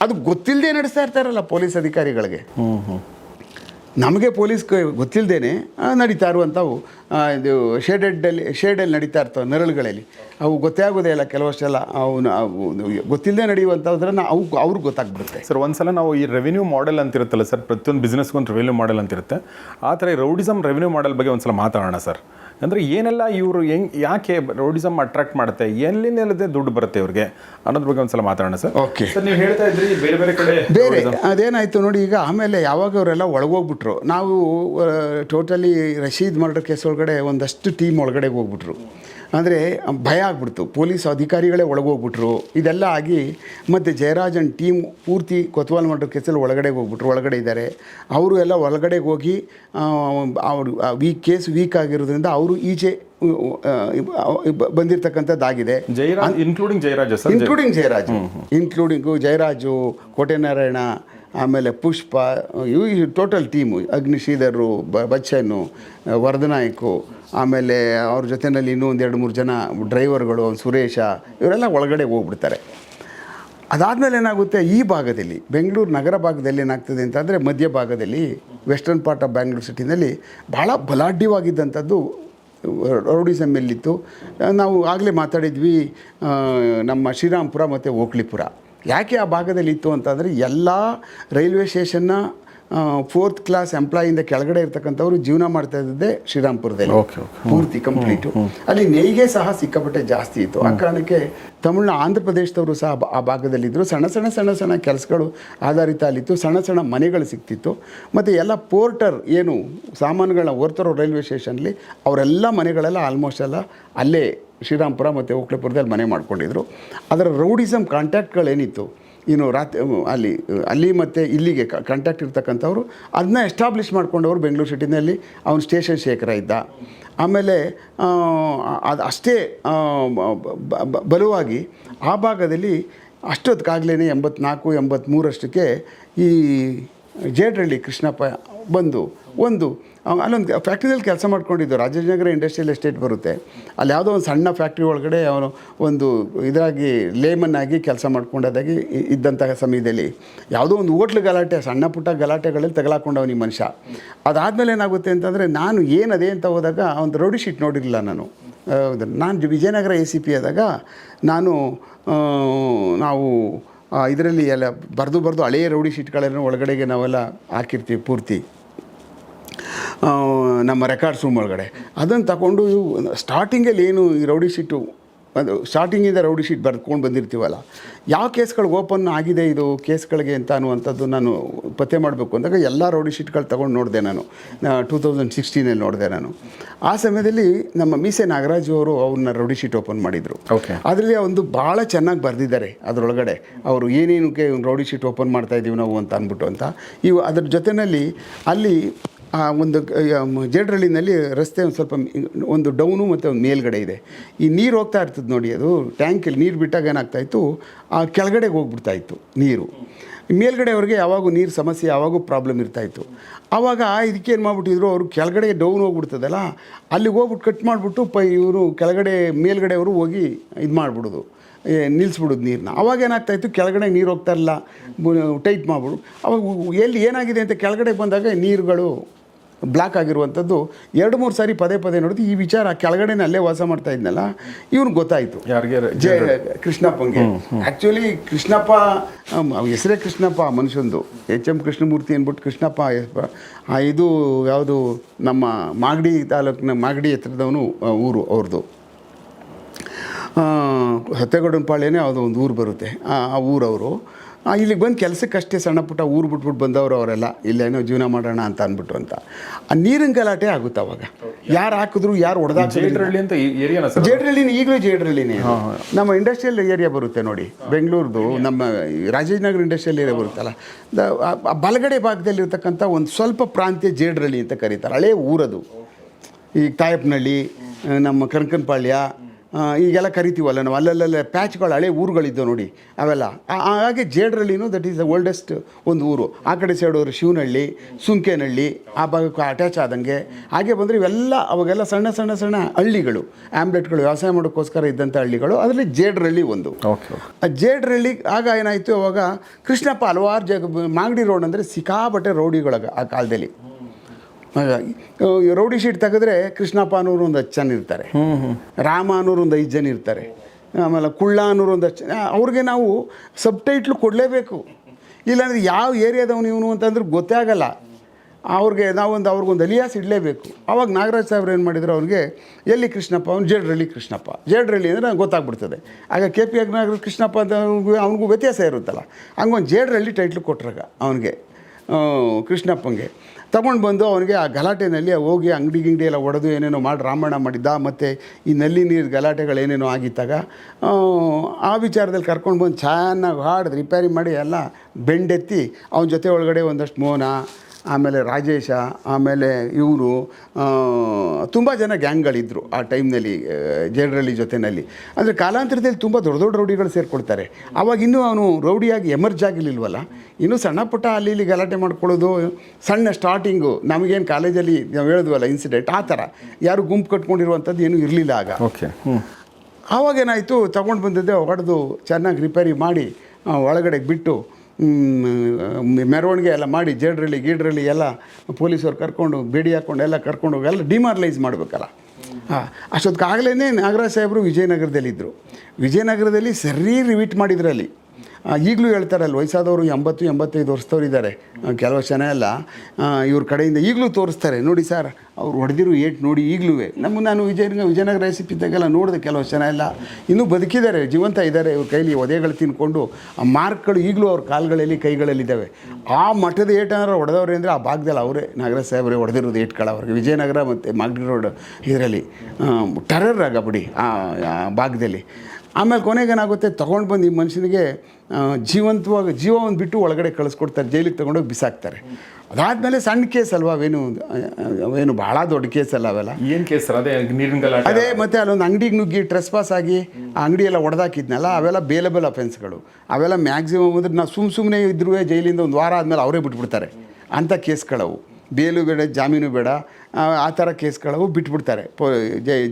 ಅದು ಗೊತ್ತಿಲ್ಲದೆ ನಡೆಸ್ತಾ ಇರ್ತಾರಲ್ಲ ಪೊಲೀಸ್ ಅಧಿಕಾರಿಗಳಿಗೆ. ಹ್ಞೂ ಹ್ಞೂ ನಮಗೆ ಪೊಲೀಸ್ ಗೊತ್ತಿಲ್ಲದೇ ನಡೀತಾ ಇರುವಂಥವು ಇದು ಶೇಡೆಡ್ಡಲ್ಲಿ, ಶೇಡಲ್ಲಿ ನಡೀತಾ ಇರ್ತವೆ ನೆರಳುಗಳಲ್ಲಿ. ಅವು ಗೊತ್ತೇ ಆಗೋದೇ ಇಲ್ಲ, ಕೆಲವಷ್ಟೆಲ್ಲ ಅವು ಅವು ಗೊತ್ತಿಲ್ಲದೆ ನಡೆಯುವಂಥದ್ರನ್ನ ಅವು, ಅವ್ರಿಗೆ ಗೊತ್ತಾಗ್ಬಿಡುತ್ತೆ. ಸರ್, ಒಂದ್ಸಲ ನಾವು ಈ ರೆವಿನ್ಯೂ ಮಾಡೆಲ್ ಅಂತಿರುತ್ತಲ್ಲ ಸರ್, ಪ್ರತಿಯೊಂದು ಬಿಸ್ನೆಸ್ಗೊಂದು ರೆವಿನ್ಯೂ ಮಾಡೆಲ್ ಅಂತಿರುತ್ತೆ. ಆ ಥರ ರೌಡಿಸಮ್ ರೆವಿನ್ಯೂ ಮಾಡೆಲ್ ಬಗ್ಗೆ ಒಂದ್ಸಲ ಮಾತಾಡೋಣ ಸರ್. ಅಂದರೆ ಏನೆಲ್ಲ ಇವರು ಹೆಂಗ್ ಯಾಕೆ ರೌಡಿಸಮ್ ಅಟ್ರಾಕ್ಟ್ ಮಾಡುತ್ತೆ ಎಲ್ಲಿಂದ ದುಡ್ಡು ಬರುತ್ತೆ ಇವ್ರಿಗೆ? ಅನ್ನೋದ್ರ ಬಗ್ಗೆ ಒಂದ್ಸಲ ಮಾತಾಡೋಣ ಸರ್. ಓಕೆ ಸರ್ ನೀವು ಹೇಳ್ತಾ ಇದ್ರಿ ಬೇರೆ ಬೇರೆ ಕಡೆ ಬೇರೆ. ಅದೇನಾಯಿತು ನೋಡಿ ಈಗ ಆಮೇಲೆ ಯಾವಾಗ ಅವರೆಲ್ಲ ಒಳಗೋಗ್ಬಿಟ್ರು ನಾವು ಟೋಟಲಿ ರಶೀದ್ ಮರ್ಡರ್ ಕೇಸ್ ಒಳಗಡೆ ಒಂದಷ್ಟು ಟೀಮ್ ಒಳಗಡೆ ಹೋಗ್ಬಿಟ್ರು. ಅಂದರೆ ಭಯ ಆಗ್ಬಿಡ್ತು. ಪೊಲೀಸ್ ಅಧಿಕಾರಿಗಳೇ ಒಳಗೋಗ್ಬಿಟ್ರು. ಇದೆಲ್ಲ ಆಗಿ ಮತ್ತು ಜಯರಾಜನ್ ಟೀಮ್ ಪೂರ್ತಿ ಕೊತ್ವಾಲ್ ಮರ್ಡರ್ ಕೇಸಲ್ಲಿ ಒಳಗಡೆ ಹೋಗ್ಬಿಟ್ರು ಒಳಗಡೆ ಇದ್ದಾರೆ. ಅವರು ಎಲ್ಲ ಒಳಗಡೆ ಹೋಗಿ ಆ, ಅವರು ವೀಕ್ ಕೇಸ್ ವೀಕ್ ಆಗಿರೋದ್ರಿಂದ ಅವರು ಈಚೆ ಬಂದಿರತಕ್ಕಂಥದ್ದಾಗಿದೆ. Jayaraj including Jayaraj including Jayaraj. Including Jayaraj Kotenarayana ಆಮೇಲೆ ಪುಷ್ಪ, ಇವು ಟೋಟಲ್ ಟೀಮು ಅಗ್ನಿಶ್ರೀಧರು ಬ ಬಚ್ಚನು ವರದನಾಯ್ಕು ಆಮೇಲೆ ಅವ್ರ ಜೊತೆಯಲ್ಲಿ ಇನ್ನೂ ಒಂದು ಎರಡು ಮೂರು ಜನ ಡ್ರೈವರ್ಗಳು ಸುರೇಶ, ಇವರೆಲ್ಲ ಒಳಗಡೆ ಹೋಗ್ಬಿಡ್ತಾರೆ. ಅದಾದಮೇಲೆ ಏನಾಗುತ್ತೆ, ಈ ಭಾಗದಲ್ಲಿ, ಬೆಂಗಳೂರು ನಗರ ಭಾಗದಲ್ಲಿ ಏನಾಗ್ತದೆ ಅಂತಂದರೆ ಮಧ್ಯ ಭಾಗದಲ್ಲಿ ವೆಸ್ಟರ್ನ್ ಪಾರ್ಟ್ ಆಫ್ ಬ್ಯಾಂಗ್ಳೂರು ಸಿಟಿನಲ್ಲಿ ಭಾಳ ಬಲಾಢ್ಯವಾಗಿದ್ದಂಥದ್ದು ರೌಡಿಸಮ್ ಎಲ್ಲಿತ್ತು ನಾವು ಆಗಲೇ ಮಾತಾಡಿದ್ವಿ ನಮ್ಮ ಶ್ರೀರಾಮ್ಪುರ ಮತ್ತು ಓಕ್ಲಿಪುರ. ಯಾಕೆ ಆ ಭಾಗದಲ್ಲಿ ಇತ್ತು ಅಂತಂದರೆ ಎಲ್ಲ ರೈಲ್ವೆ ಸ್ಟೇಷನ್ನ ಫೋರ್ತ್ ಕ್ಲಾಸ್ ಎಂಪ್ಲಾಯಿಂದ ಕೆಳಗಡೆ ಇರ್ತಕ್ಕಂಥವ್ರು ಜೀವನ ಮಾಡ್ತಾ ಇದ್ದದ್ದೇ ಶ್ರೀರಾಮ್ಪುರದಲ್ಲಿ. ಪೂರ್ತಿ ಕಂಪ್ಲೀಟು ಅಲ್ಲಿ ನೇಯ್ಗೆ ಸಹ ಸಿಕ್ಕಾಪಟ್ಟೆ ಜಾಸ್ತಿ ಇತ್ತು. ಆ ಕಾರಣಕ್ಕೆ ತಮಿಳ್ನ ಆಂಧ್ರ ಪ್ರದೇಶದವರು ಸಹ ಆ ಭಾಗದಲ್ಲಿದ್ದರು ಸಣ್ಣ ಸಣ್ಣ ಸಣ್ಣ ಸಣ್ಣ ಕೆಲಸಗಳು ಆಧಾರಿತ ಅಲ್ಲಿತ್ತು ಸಣ್ಣ ಸಣ್ಣ ಮನೆಗಳು ಸಿಕ್ತಿತ್ತು. ಮತ್ತು ಎಲ್ಲ ಪೋರ್ಟರ್ ಏನು ಸಾಮಾನುಗಳನ್ನ ಹೊರ್ತರೋ ರೈಲ್ವೆ ಸ್ಟೇಷನಲ್ಲಿ ಅವರೆಲ್ಲ ಮನೆಗಳೆಲ್ಲ ಆಲ್ಮೋಸ್ಟ್ ಎಲ್ಲ ಅಲ್ಲೇ ಶ್ರೀರಾಮ್ಪುರ ಮತ್ತು ಓಕ್ಳಪುರದಲ್ಲಿ ಮನೆ ಮಾಡ್ಕೊಂಡಿದ್ರು. ಅದರ ರೌಡಿಸಮ್ ಕಾಂಟ್ಯಾಕ್ಟ್ಗಳೇನಿತ್ತು, ಇನ್ನು ರಾತ್ರಿ ಅಲ್ಲಿ ಅಲ್ಲಿ ಮತ್ತು ಇಲ್ಲಿಗೆ ಕಾಂಟ್ಯಾಕ್ಟ್ ಇರ್ತಕ್ಕಂಥವ್ರು ಅದನ್ನ ಎಸ್ಟಾಬ್ಲಿಷ್ ಮಾಡ್ಕೊಂಡವರು ಬೆಂಗಳೂರು ಸಿಟಿನಲ್ಲಿ ಅವನು ಸ್ಟೇಷನ್ ಶೇಖರ ಇದ್ದ. ಆಮೇಲೆ ಅದು ಅಷ್ಟೇ ಬಲವಾಗಿ ಆ ಭಾಗದಲ್ಲಿ ಅಷ್ಟೊತ್ತಿಗಾಗಲೇ ಎಂಬತ್ನಾಲ್ಕು ಎಂಬತ್ತ್ಮೂರಷ್ಟಕ್ಕೆ ಈ ಜೇಡ್ರಳ್ಳಿ ಕೃಷ್ಣಪ್ಪ ಬಂದು, ಒಂದು ಅಲ್ಲೊಂದು ಫ್ಯಾಕ್ಟ್ರಿಯಲ್ಲಿ ಕೆಲಸ ಮಾಡ್ಕೊಂಡಿದ್ದು, ರಾಜಾಜಿನಗರ ಇಂಡಸ್ಟ್ರಿಯಲ್ ಎಸ್ಟೇಟ್ ಬರುತ್ತೆ. ಅಲ್ಲಿ ಯಾವುದೋ ಒಂದು ಸಣ್ಣ ಫ್ಯಾಕ್ಟ್ರಿ ಒಳಗಡೆ ಅವನು ಒಂದು ಇದಾಗಿ ಲೇಮನ್ ಆಗಿ ಕೆಲಸ ಮಾಡ್ಕೊಂಡದಾಗಿ ಇದ್ದಂತಹ ಸಮಯದಲ್ಲಿ ಯಾವುದೋ ಒಂದು ಹೋಟ್ಲು ಗಲಾಟೆ, ಸಣ್ಣ ಪುಟ್ಟ ಗಲಾಟೆಗಳಲ್ಲಿ ತಗಲಾಕೊಂಡವನಿ ಮನುಷ್ಯ. ಅದಾದಮೇಲೆ ಏನಾಗುತ್ತೆ ಅಂತಂದರೆ, ನಾನು ಏನದೇ ಅಂತ ಹೋದಾಗ ಒಂದು ರೌಡಿ ಶೀಟ್ ನೋಡಿರಲಿಲ್ಲ ನಾನು. ನಾನು ವಿಜಯನಗರ ಎ ಸಿ ಪಿ ಆದಾಗ ನಾನು ನಾವು ಇದರಲ್ಲಿ ಎಲ್ಲ ಬರೆದು ಬರೆದು ಹಳೆಯ ರೌಡಿ ಶೀಟ್ಗಳನ್ನು ಒಳಗಡೆಗೆ ನಾವೆಲ್ಲ ಹಾಕಿರ್ತೀವಿ ಪೂರ್ತಿ. ನಮ್ಮ ರೆಕಾರ್ಡ್ಸ್ ರೂಮ್ ಒಳಗಡೆ. ಅದನ್ನು ತಗೊಂಡು ಸ್ಟಾರ್ಟಿಂಗಲ್ಲಿ ಏನು ಈ ರೌಡಿ ಶೀಟು ಅದು ಸ್ಟಾರ್ಟಿಂಗಿಂದ ರೌಡಿ ಶೀಟ್ ಬರ್ಕೊಂಡು ಬಂದಿರ್ತೀವಲ್ಲ ಯಾವ ಕೇಸ್ಗಳು ಓಪನ್ ಆಗಿದೆ ಇದು ಕೇಸ್ಗಳಿಗೆ ಅಂತ ಅನ್ನುವಂಥದ್ದು ನಾನು ಪತ್ತೆ ಮಾಡಬೇಕು ಅಂದಾಗ ಎಲ್ಲ ರೌಡಿ ಶೀಟ್ಗಳು ತೊಗೊಂಡು ನೋಡಿದೆ ನಾನು. ಟೂ ತೌಸಂಡ್ ಸಿಕ್ಸ್ಟೀನಲ್ಲಿ ನೋಡಿದೆ ನಾನು. ಆ ಸಮಯದಲ್ಲಿ ನಮ್ಮ ಮೀಸೆ ನಾಗರಾಜು ಅವರು ಅವ್ರನ್ನ ರೌಡಿ ಶೀಟ್ ಓಪನ್ ಮಾಡಿದರು. ಓಕೆ ಅದರಲ್ಲಿ ಒಂದು ಭಾಳ ಚೆನ್ನಾಗಿ ಬರೆದಿದ್ದಾರೆ ಅದರೊಳಗಡೆ. ಅವರು ಏನೇನಕ್ಕೆ ರೌಡಿ ಶೀಟ್ ಓಪನ್ ಮಾಡ್ತಾ ಇದ್ದೀವಿ ನಾವು ಅಂತ ಅಂದ್ಬಿಟ್ಟು ಅಂತ. ಇವು ಅದ್ರ ಜೊತೆಯಲ್ಲಿ ಅಲ್ಲಿ ಆ ಒಂದು ಜೇಡ್ರಳ್ಳಿನಲ್ಲಿ ರಸ್ತೆ ಒಂದು ಸ್ವಲ್ಪ ಒಂದು ಡೌನು ಮತ್ತು ಒಂದು ಮೇಲ್ಗಡೆ ಇದೆ. ಈ ನೀರು ಹೋಗ್ತಾ ಇರ್ತದೆ ನೋಡಿ ಅದು, ಟ್ಯಾಂಕಲ್ಲಿ ನೀರು ಬಿಟ್ಟಾಗ ಏನಾಗ್ತಾಯಿತ್ತು ಆ ಕೆಳಗಡೆಗೆ ಹೋಗ್ಬಿಡ್ತಾ ಇತ್ತು ನೀರು. ಮೇಲ್ಗಡೆಯವ್ರಿಗೆ ಯಾವಾಗೂ ನೀರು ಸಮಸ್ಯೆ, ಯಾವಾಗೂ ಪ್ರಾಬ್ಲಮ್ ಇರ್ತಾಯಿತ್ತು ಆವಾಗ ಇದಕ್ಕೇನು ಮಾಡಿಬಿಟ್ಟಿದ್ರು, ಅವರು ಕೆಳಗಡೆ ಡೌನ್ ಹೋಗ್ಬಿಡ್ತದಲ್ಲ, ಅಲ್ಲಿಗೆ ಹೋಗ್ಬಿಟ್ಟು ಕಟ್ ಮಾಡಿಬಿಟ್ಟು ಪ ಇವರು ಕೆಳಗಡೆ, ಮೇಲ್ಗಡೆಯವರು ಹೋಗಿ ಇದು ಮಾಡಿಬಿಡೋದು ನಿಲ್ಲಿಸ್ಬಿಡೋದು ನೀರನ್ನ ಅವಾಗ ಏನಾಗ್ತಾಯಿತ್ತು ಕೆಳಗಡೆ ನೀರು ಹೋಗ್ತಾ ಇರಲ್ಲ ಟೈಟ್ ಮಾಡ್ಬಿಡು. ಅವಾಗ ಎಲ್ಲಿ ಏನಾಗಿದೆ ಅಂತ ಕೆಳಗಡೆ ಬಂದಾಗ ನೀರುಗಳು ಬ್ಲಾಕ್ ಆಗಿರುವಂಥದ್ದು ಎರಡು ಮೂರು ಸಾರಿ ಪದೇ ಪದೇ ನೋಡಿದ್ದು ಈ ವಿಚಾರ ಕೆಳಗಡೆನೇ ಅಲ್ಲೇ ವಾಸ ಮಾಡ್ತಾ ಇದ್ನಲ್ಲ ಇವ್ನಿಗೆ ಗೊತ್ತಾಯಿತು? ಜಯ ಕೃಷ್ಣಪ್ಪಂಗೆ ಆ್ಯಕ್ಚುಲಿ ಕೃಷ್ಣಪ್ಪ. ಹೆಸರೇ ಕೃಷ್ಣಪ್ಪ ಮನುಷ್ಯಂದು. ಎಚ್ ಎಂ ಕೃಷ್ಣಮೂರ್ತಿ ಅಂದ್ಬಿಟ್ಟು ಕೃಷ್ಣಪ್ಪ ಆ ಇದು ಯಾವುದು ನಮ್ಮ ಮಾಗಡಿ ತಾಲೂಕಿನ ಮಾಗಡಿ ಹತ್ರದವನು ಊರು ಅವ್ರದ್ದು ಸತ್ಯಗೌಡನ ಪಾಳ್ಯನೇ ಯಾವುದೋ ಒಂದು ಊರು ಬರುತ್ತೆ. ಆ ಊರವರು. ಇಲ್ಲಿಗೆ ಬಂದು ಕೆಲಸಕ್ಕಷ್ಟೇ ಸಣ್ಣ ಪುಟ್ಟ ಊರು ಬಿಟ್ಬಿಟ್ಟು ಬಂದವರು ಅವರೆಲ್ಲ ಇಲ್ಲೇನೋ ಜೀವನ ಮಾಡೋಣ ಅಂತ ಅಂದ್ಬಿಟ್ಟು ಅಂತ. ಆ ನೀರಿನ ಗಲಾಟೆ ಆಗುತ್ತೆ ಅವಾಗ. ಯಾರು ಹಾಕಿದ್ರು ಯಾರು ಅಂತ ಜೇಡ್ರಳ್ಳಿನ ಈಗಲೂ ಜೇಡ್ರಳ್ಳಿನೇ. ನಮ್ಮ ಇಂಡಸ್ಟ್ರಿಯಲ್ ಏರಿಯಾ ಬರುತ್ತೆ ನೋಡಿ ಬೆಂಗಳೂರದು ನಮ್ಮ ಈ ರಾಜಾಜಿನಗರ ಇಂಡಸ್ಟ್ರಿಯಲ್ ಏರಿಯಾ ಬರುತ್ತಲ್ಲ ಆ- ಆ ಬಲಗಡೆ ಭಾಗದಲ್ಲಿರ್ತಕ್ಕಂಥ ಒಂದು ಸ್ವಲ್ಪ ಪ್ರಾಂತ್ಯ ಜೇಡ್ರಳ್ಳಿ ಅಂತ ಕರೀತಾರೆ. ಹಳೇ ಊರದು. ಈ ತಾಯಪ್ನಹಳ್ಳಿ ನಮ್ಮ ಕನಕನಪಾಳ್ಯ ಆ, ಈಗೆಲ್ಲ ಕರಿತೀವಲ್ಲ ನಾವು ಅಲ್ಲಲ್ಲೇ ಪ್ಯಾಚ್ಗಳು ಹಳೆ ಊರುಗಳಿದ್ದವು ನೋಡಿ ಅವೆಲ್ಲ. ಹಾಗೆ ಜೇಡ್ರಳ್ಳಿನೂ ದಟ್ ಈಸ್ ದ ಓಲ್ಡೆಸ್ಟ್ ಒಂದು ಊರು. ಆ ಕಡೆ ಸೈಡ್ ಶಿವನಳ್ಳಿ ಶಿವನಹಳ್ಳಿ ಸುಂಕೇನಹಳ್ಳಿ ಆ ಭಾಗಕ್ಕೆ ಅಟ್ಯಾಚ್ ಆದಂಗೆ. ಹಾಗೆ ಬಂದರೆ ಇವೆಲ್ಲ ಅವಾಗೆಲ್ಲ ಸಣ್ಣ ಸಣ್ಣ ಸಣ್ಣ ಹಳ್ಳಿಗಳು ಆ್ಯಮ್ಲೆಟ್ಗಳು ವ್ಯವಸಾಯ ಮಾಡೋಕ್ಕೋಸ್ಕರ ಇದ್ದಂಥ ಹಳ್ಳಿಗಳು ಅದರಲ್ಲಿ ಜೇಡ್ರಳ್ಳಿ ಒಂದು. ಓಕೆ ಆ ಜೇಡ್ರಳ್ಳಿ ಆಗ ಏನಾಯಿತು ಅವಾಗ ಕೃಷ್ಣಪ್ಪ ಹಲವಾರು ಜಗ ಮಾಗಡಿ ರೋಡ್ ಅಂದರೆ ಸಿಕ್ಕಾಬಟ್ಟೆ ರೌಡಿಗಳಾಗ ಆ ಕಾಲದಲ್ಲಿ. ಹಾಗಾಗಿ ರೌಡಿ ಶೀಟ್ ತೆಗೆದ್ರೆ ಕೃಷ್ಣಪ್ಪ ಅನ್ನೋರು ಒಂದು ಹತ್ತು ಜನ ಇರ್ತಾರೆ ರಾಮ ಅನ್ನೋರು ಒಂದು ಐದು ಜನ ಇರ್ತಾರೆ. ಆಮೇಲೆ ಕುಳ್ಳ ಅನ್ನೋರು ಒಂದು ಹತ್ತು ಜನ ಅವ್ರಿಗೆ ನಾವು ಸಬ್ ಟೈಟ್ಲು ಕೊಡಲೇಬೇಕು. ಇಲ್ಲಾಂದ್ರೆ ಯಾವ ಏರಿಯಾದವನು ಇವನು ಅಂತಂದ್ರೆ ಗೊತ್ತೇ ಆಗಲ್ಲ. ಅವ್ರಿಗೆ ನಾವೊಂದು ಅವ್ರಿಗೊಂದು ಅಲಿಯಾಸ್ ಇಡಲೇಬೇಕು. ಅವಾಗ ನಾಗರಾಜ್ ಸಾಹೇಬ್ರು ಏನು ಮಾಡಿದ್ರು ಅವ್ರಿಗೆ ಎಲ್ಲಿ ಕೃಷ್ಣಪ್ಪ? ಅವ್ನು ಜೇಡ್ರಳ್ಳಿ ಕೃಷ್ಣಪ್ಪ. ಜೇಡ್ರಳ್ಳಿ ಅಂದರೆ ನಂಗೆ ಗೊತ್ತಾಗ್ಬಿಡ್ತದೆ. ಆಗ ಕೆ ಪಿ ನಾಗರ ಕೃಷ್ಣಪ್ಪ ಅಂತ ಅವ್ನಿಗೂ ಅವ್ನಿಗೂ ವ್ಯತ್ಯಾಸ ಇರುತ್ತಲ್ಲ. ಹಂಗೊಂದು ಜೇಡ್ರಳ್ಳಿ ಟೈಟ್ಲು ಕೊಟ್ರಾಗ ಅವನಿಗೆ ಕೃಷ್ಣಪ್ಪಂಗೆ. ತಗೊಂಡು ಬಂದು ಅವನಿಗೆ ಆ ಗಲಾಟೆನಲ್ಲಿ ಹೋಗಿ ಅಂಗಡಿ ಗಿಂಗಡಿ ಎಲ್ಲ ಒಡೆದು ಏನೇನೋ ಮಾಡಿ ರಾಮಾಯಣ ಮಾಡಿದ್ದ ಮತ್ತು ಈ ನಲ್ಲಿ ನೀರು ಗಲಾಟೆಗಳೇನೇನೋ ಆಗಿದ್ದಾಗ ಆ, ವಿಚಾರದಲ್ಲಿ ಕರ್ಕೊಂಡು ಬಂದು ಚೆನ್ನಾಗಿ ಹಾಡ್ದು ರಿಪೇರಿ ಮಾಡಿ ಎಲ್ಲ ಬೆಂಡೆತ್ತಿ ಅವನ ಜೊತೆ ಒಳಗಡೆ ಒಂದಷ್ಟು ಮೋನ ಆಮೇಲೆ ರಾಜೇಶ ಆಮೇಲೆ ಇವರು ತುಂಬ ಜನ ಗ್ಯಾಂಗ್ಗಳಿದ್ದರು ಆ ಟೈಮ್ನಲ್ಲಿ ಜೇಡ್ರಳ್ಳಿ ಜೊತೆಯಲ್ಲಿ ಅಂದರೆ ಕಾಲಾಂತರದಲ್ಲಿ ತುಂಬ ದೊಡ್ಡ ದೊಡ್ಡ ರೌಡಿಗಳು ಸೇರಿಕೊಳ್ತಾರೆ. ಆವಾಗ ಇನ್ನೂ ಅವನು ರೌಡಿಯಾಗಿ ಎಮರ್ಜ್ ಆಗಿರಲಿಲ್ವಲ್ಲ? ಇನ್ನೂ ಸಣ್ಣ ಪುಟ್ಟ ಅಲ್ಲಿ ಇಲ್ಲಿ ಗಲಾಟೆ ಮಾಡ್ಕೊಳ್ಳೋದು ಸಣ್ಣ ಸ್ಟಾರ್ಟಿಂಗು ನಮಗೇನು ಕಾಲೇಜಲ್ಲಿ ನಾವು ಹೇಳಿದ್ವಲ್ಲ ಇನ್ಸಿಡೆಂಟ್ ಆ ಥರ. ಯಾರು ಗುಂಪು ಕಟ್ಕೊಂಡಿರುವಂಥದ್ದು ಏನೂ ಇರಲಿಲ್ಲ ಆಗ. ಓಕೆ ಹ್ಞೂ ಆವಾಗ ಏನಾಯಿತು ತಗೊಂಡು ಬಂದಿದ್ದೆ ಹೊಡೆದು ಚೆನ್ನಾಗಿ ರಿಪೇರಿ ಮಾಡಿ ಒಳಗಡೆಗೆ ಒಳಗಡೆ ಬಿಟ್ಟು ಮೆರವಣಿಗೆ ಎಲ್ಲ ಮಾಡಿ ಜೇಡ್ರಲ್ಲಿ, ಗೀಡ್ರಲ್ಲಿ ಎಲ್ಲ ಪೊಲೀಸವ್ರು ಕರ್ಕೊಂಡು, ಬೇಡಿ ಹಾಕ್ಕೊಂಡು ಎಲ್ಲ ಕರ್ಕೊಂಡು ಹೋಗಿ ಎಲ್ಲ ಡಿಮಾರ್ಲೈಸ್ ಮಾಡಬೇಕಲ್ಲ. ಹಾಂ ಅಷ್ಟೊತ್ತಿಗಾಗಲೇ ನಾಗರಾಜ್ ಸಾಹೇಬರು ವಿಜಯನಗರದಲ್ಲಿದ್ದರು ವಿಜಯನಗರದಲ್ಲಿ ಸರಿ ರಿವೀಟ್ ಮಾಡಿದ್ರಲ್ಲಿ. ಈಗಲೂ ಹೇಳ್ತಾರಲ್ಲ ವಯಸ್ಸಾದವರು ಎಂಬತ್ತು, ಎಂಬತ್ತೈದು ವರ್ಷದವ್ರು ಇದ್ದಾರೆ. ಕೆಲವು ಜನ ಎಲ್ಲ ಇವ್ರ ಕಡೆಯಿಂದ ಈಗಲೂ ತೋರಿಸ್ತಾರೆ. ನೋಡಿ ಸರ್, ಅವ್ರು ಹೊಡೆದಿರು ಏಟ್ ನೋಡಿ ಈಗಲೂ ನಮ್ಮ ನಾನು ವಿಜಯನಗರ ವಿಜಯನಗರ ರೆಸಿಪಿ ಇದ್ದಾಗೆಲ್ಲ ನೋಡಿದೆ ಕೆಲವು ಜನ ಎಲ್ಲ. ಇನ್ನೂ ಬದುಕಿದ್ದಾರೆ, ಜೀವಂತ ಇದ್ದಾರೆ. ಇವ್ರ ಕೈಲಿ ಒದೆಗಳು ತಿನ್ಕೊಂಡು ಆ ಮಾರ್ಕ್ಗಳು ಈಗಲೂ ಅವ್ರ ಕಾಲುಗಳಲ್ಲಿ, ಕೈಗಳಲ್ಲಿದ್ದಾವೆ. ಆ ಮಠದ ಏಟನಾರ ಹೊಡೆದವ್ರೆ ಅಂದರೆ ಆ ಭಾಗದಲ್ಲಿ ಅವರೇ. ನಾಗರಾಜ್ ಸಾಹೇಬರೇ ಹೊಡೆದಿರೋದು ಏಟ್ಗಳು ಅವ್ರಿಗೆ. ವಿಜಯನಗರ ಮತ್ತು ಮಾಗಡಿ ರೋಡ್ ಇದರಲ್ಲಿ. ಟರರ್ ಆಗಬಿಡಿ ಆ ಭಾಗದಲ್ಲಿ. ಆಮೇಲೆ ಕೊನೆಗೇನಾಗುತ್ತೆ ತೊಗೊಂಡು ಬಂದು ಈ ಮನುಷ್ಯನಿಗೆ ಜೀವಂತವಾಗಿ ಜೀವವನ್ನು ಬಿಟ್ಟು ಒಳಗಡೆ ಕಳಿಸ್ಕೊಡ್ತಾರೆ ಜೈಲಿಗೆ ತೊಗೊಂಡೋಗಿ ಬಿಸಾಕ್ತಾರೆ. ಅದಾದಮೇಲೆ ಸಣ್ಣ ಕೇಸ್ ಅಲ್ವಾ ಏನು ಏನು ಭಾಳ ದೊಡ್ಡ ಕೇಸ್ ಅಲ್ಲ ಅವೆಲ್ಲ? ಏನು ಕೇಸ್ ಅದೇ ನೀರಿನ ಅದೇ ಮತ್ತೆ ಅಲ್ಲೊಂದು ಅಂಗಡಿಗೆ ನುಗ್ಗಿ ಟ್ರೆಸ್ ಪಾಸ್ ಆಗಿ ಆ ಅಂಗಡಿ ಎಲ್ಲ ಒಡೆದಾಕಿದ್ನಲ್ಲ ಅವೆಲ್ಲ ಬೇಲಬಲ್ ಅಫೆನ್ಸ್ಗಳು ಅವೆಲ್ಲ ಮ್ಯಾಕ್ಸಿಮಮ್ ಅಂದರೆ ನಾವು ಸುಮ್ಮ ಸುಮ್ಮನೆ ಇದ್ರೂ ಜೈಲಿಂದ ಒಂದು ವಾರ ಆದಮೇಲೆ ಅವರೇ ಬಿಟ್ಬಿಡ್ತಾರೆ. ಅಂಥ ಕೇಸ್ಗಳವು. ಬೇಲು ಬೇಡ ಜಾಮೀನು ಬೇಡ ಆ, ಥರ ಕೇಸ್ಗಳವು ಬಿಟ್ಬಿಡ್ತಾರೆ. ಪೊ